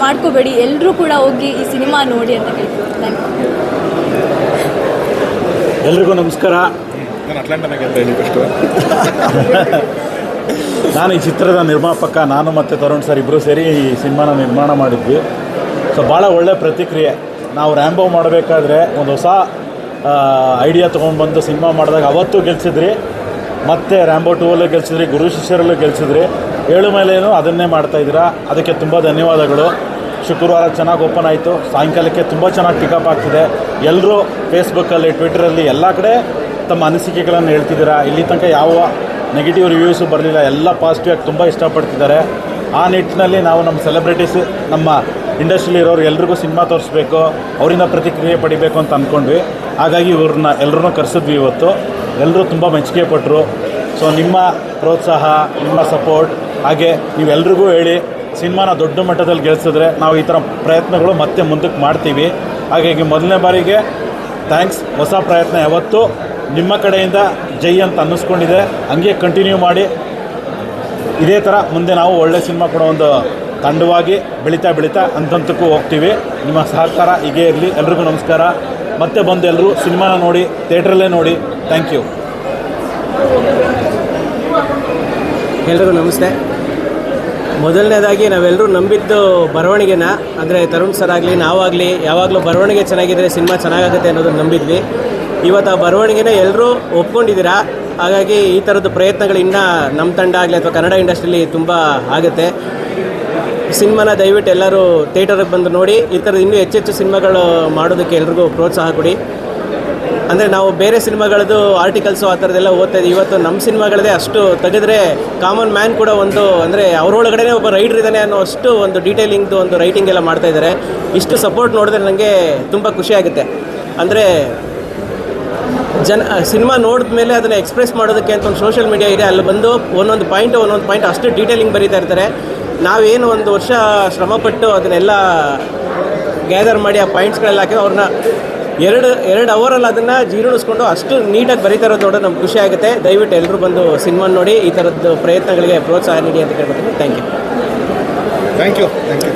ಮಾಡ್ಕೋಬೇಡಿ. ಎಲ್ಲರೂ ಕೂಡ ಹೋಗಿ ಈ ಸಿನಿಮಾ ನೋಡಿ ಅಂತ ಹೇಳ್ತೀನಿ ಥ್ಯಾಂಕ್ ಯು ಎಲ್ರಿಗೂ ನಮಸ್ಕಾರ. ನಾನು ಈ ಚಿತ್ರದ ನಿರ್ಮಾಪಕ ನಾನು ಮತ್ತು ತರುಣ್ ಸರ್ ಇಬ್ಬರು ಸೇರಿ ಈ ಸಿನಿಮಾನ ನಿರ್ಮಾಣ ಮಾಡಿದ್ವಿ. ಸೊ ಭಾಳ ಒಳ್ಳೆ ಪ್ರತಿಕ್ರಿಯೆ. ನಾವು ರ್ಯಾಂಬೋ ಮಾಡಬೇಕಾದ್ರೆ ಒಂದು ಹೊಸ ಐಡಿಯಾ ತೊಗೊಂಡ್ಬಂದು ಸಿನಿಮಾ ಮಾಡಿದಾಗ ಅವತ್ತು ಗೆಲ್ಸಿದ್ರಿ ಮತ್ತು ರ್ಯಾಂಬೋ ಟೂವಲ್ಲೂ ಗೆಲ್ಸಿದ್ರಿ ಗುರು ಶಿಷ್ಯರಲ್ಲೂ ಗೆಲ್ಸಿದ್ರಿ. ಏಳು ಮೇಲೇನು ಅದನ್ನೇ ಮಾಡ್ತಾ ಇದ್ದೀರಾ. ಅದಕ್ಕೆ ತುಂಬ ಧನ್ಯವಾದಗಳು. ಶುಕ್ರವಾರ ಚೆನ್ನಾಗಿ ಓಪನ್ ಆಯಿತು. ಸಾಯಂಕಾಲಕ್ಕೆ ತುಂಬ ಚೆನ್ನಾಗಿ ಪಿಕಪ್ ಆಗ್ತಿದೆ. ಎಲ್ಲರೂ ಫೇಸ್ಬುಕ್ಕಲ್ಲಿ ಟ್ವಿಟರಲ್ಲಿ ಎಲ್ಲ ಕಡೆ ತಮ್ಮ ಅನಿಸಿಕೆಗಳನ್ನು ಹೇಳ್ತಿದ್ದೀರಾ? ಇಲ್ಲಿ ತನಕ ಯಾವ ನೆಗೆಟಿವ್ ರಿವ್ಯೂಸು ಬರಲಿಲ್ಲ. ಎಲ್ಲ ಪಾಸಿಟಿವ್ ಆಗಿ ತುಂಬ ಇಷ್ಟಪಡ್ತಿದ್ದಾರೆ. ಆ ನಿಟ್ಟಿನಲ್ಲಿ ನಾವು ನಮ್ಮ ಸೆಲೆಬ್ರಿಟೀಸ್ ನಮ್ಮ ಇಂಡಸ್ಟ್ರಿಲಿ ಇರೋರು ಎಲ್ರಿಗೂ ಸಿನಿಮಾ ತೋರಿಸ್ಬೇಕು, ಅವರಿಂದ ಪ್ರತಿಕ್ರಿಯೆ ಪಡಿಬೇಕು ಅಂತ ಅಂದ್ಕೊಂಡ್ವಿ ಹಾಗಾಗಿ ಇವ್ರನ್ನ ಎಲ್ಲರೂ ಕರೆಸಿದ್ವಿ ಇವತ್ತು. ಎಲ್ಲರೂ ತುಂಬ ಮೆಚ್ಚುಗೆ ಪಟ್ಟರು ಸೊ ನಿಮ್ಮ ಪ್ರೋತ್ಸಾಹ, ನಿಮ್ಮ ಸಪೋರ್ಟ್ ಹಾಗೆ ನೀವೆಲ್ರಿಗೂ ಹೇಳಿ, ಸಿನಿಮಾನ ದೊಡ್ಡ ಮಟ್ಟದಲ್ಲಿ ಗೆಲ್ಸಿದ್ರೆ ನಾವು ಈ ಥರ ಪ್ರಯತ್ನಗಳು ಮತ್ತೆ ಮುಂದಕ್ಕೆ ಮಾಡ್ತೀವಿ. ಹಾಗಾಗಿ ಮೊದಲನೇ ಬಾರಿಗೆ ಥ್ಯಾಂಕ್ಸ್. ಹೊಸ ಪ್ರಯತ್ನ ಯಾವತ್ತೂ ನಿಮ್ಮ ಕಡೆಯಿಂದ ಜೈ ಅಂತ ಅನ್ನಿಸ್ಕೊಂಡಿದೆ. ಹಂಗೆ ಕಂಟಿನ್ಯೂ ಮಾಡಿ. ಇದೇ ಥರ ಮುಂದೆ ನಾವು ಒಳ್ಳೆ ಸಿನಿಮಾ ಕೊಡೋ ಒಂದು ತಂಡವಾಗಿ ಬೆಳೀತಾ ಬೆಳೀತಾ ಅಂತಂತಕ್ಕೂ ಹೋಗ್ತೀವಿ. ನಿಮ್ಮ ಸಹಕಾರ ಹೀಗೆ ಇರಲಿ. ಎಲ್ರಿಗೂ ನಮಸ್ಕಾರ. ಮತ್ತೆ ಬಂದು ಎಲ್ಲರೂ ಸಿನಿಮಾನ ನೋಡಿ, ಥಿಯೇಟ್ರಲ್ಲೇ ನೋಡಿ. Thank you. ಎಲ್ರಿಗೂ ನಮಸ್ತೆ. ಮೊದಲನೇದಾಗಿ ನಾವೆಲ್ಲರೂ ನಂಬಿದ್ದು ಬರವಣಿಗೆನ, ಅಂದರೆ ತರುಣ್ ಸರ್ ಆಗಲಿ, ನಾವಾಗಲಿ, ಯಾವಾಗಲೂ ಬರವಣಿಗೆ ಚೆನ್ನಾಗಿದ್ದರೆ ಸಿನಿಮಾ ಚೆನ್ನಾಗಾಗುತ್ತೆ ಅನ್ನೋದನ್ನು ನಂಬಿದ್ವಿ. ಇವತ್ತು ಆ ಬರವಣಿಗೆನ ಎಲ್ಲರೂ ಒಪ್ಕೊಂಡಿದ್ದೀರಾ? ಹಾಗಾಗಿ ಈ ಥರದ್ದು ಪ್ರಯತ್ನಗಳು ಇನ್ನೂ ನಮ್ಮ ತಂಡ ಆಗಲಿ ಅಥವಾ ಕನ್ನಡ ಇಂಡಸ್ಟ್ರಿಲಿ ತುಂಬ ಆಗುತ್ತೆ. ಸಿನಿಮಾನ ದಯವಿಟ್ಟು ಎಲ್ಲರೂ ಥಿಯೇಟರ್ಗೆ ಬಂದು ನೋಡಿ, ಈ ಥರದ್ದು ಇನ್ನೂ ಹೆಚ್ಚೆಚ್ಚು ಸಿನಿಮಾಗಳು ಮಾಡೋದಕ್ಕೆ ಎಲ್ರಿಗೂ ಪ್ರೋತ್ಸಾಹ ಕೊಡಿ. ಅಂದರೆ ನಾವು ಬೇರೆ ಸಿನಿಮಾಗಳದ್ದು ಆರ್ಟಿಕಲ್ಸು ಆ ಥರದ್ದೆಲ್ಲ ಓದ್ತಾ ಇವತ್ತು ನಮ್ಮ ಸಿನಿಮಾಗಳದೇ ಅಷ್ಟು ತೆಗೆದ್ರೆ ಕಾಮನ್ ಮ್ಯಾನ್ ಕೂಡ ಒಂದು ಅಂದರೆ ಅವರೊಳಗಡೆ ಒಬ್ಬ ರೈಡರ್ ಇದ್ದಾನೆ ಅನ್ನೋ ಅಷ್ಟು ಒಂದು ಡೀಟೇಲಿಂಗ್ದು ಒಂದು ರೈಟಿಂಗ್ ಎಲ್ಲ ಮಾಡ್ತಾ ಇದ್ದಾರೆ. ಇಷ್ಟು ಸಪೋರ್ಟ್ ನೋಡಿದ್ರೆ ನನಗೆ ತುಂಬ ಖುಷಿ ಆಗುತ್ತೆ. ಅಂದರೆ ಜನ, ಸಿನಿಮಾ ನೋಡಿದ ಮೇಲೆ ಅದನ್ನು ಎಕ್ಸ್ಪ್ರೆಸ್ ಮಾಡೋದಕ್ಕೆ ಅಂತ ಒಂದು ಸೋಷಿಯಲ್ ಮೀಡಿಯಾ ಇದೆ. ಅಲ್ಲಿ ಬಂದು ಒಂದೊಂದು ಪಾಯಿಂಟ್ ಒಂದೊಂದು ಪಾಯಿಂಟ್ ಅಷ್ಟು ಡೀಟೇಲಿಂಗ್ ಬರೀತಾ ಇರ್ತಾರೆ. ನಾವೇನು ಒಂದು ವರ್ಷ ಶ್ರಮಪಟ್ಟು ಅದನ್ನೆಲ್ಲ ಗ್ಯಾದರ್ ಮಾಡಿ ಆ ಪಾಯಿಂಟ್ಸ್ಗಳೆಲ್ಲ ಹಾಕಿ ಅವ್ರನ್ನ ಎರಡು ಎರಡು ಅವರಲ್ಲಿ ಅದನ್ನು ಜೀರ್ಣಿಸ್ಕೊಂಡು ಅಷ್ಟು ನೀಟಾಗಿ ಬರೀತಾ ಇರೋದು ನೋಡೋದು ನಮ್ಗೆ ಖುಷಿ ಆಗುತ್ತೆ. ದಯವಿಟ್ಟು ಎಲ್ಲರೂ ಬಂದು ಸಿನಿಮಾ ನೋಡಿ, ಈ ಥರದ್ದು ಪ್ರಯತ್ನಗಳಿಗೆ ಪ್ರೋತ್ಸಾಹ ನೀಡಿ ಅಂತ ಕೇಳ್ಕೊತೀನಿ. Thank you thank you thank you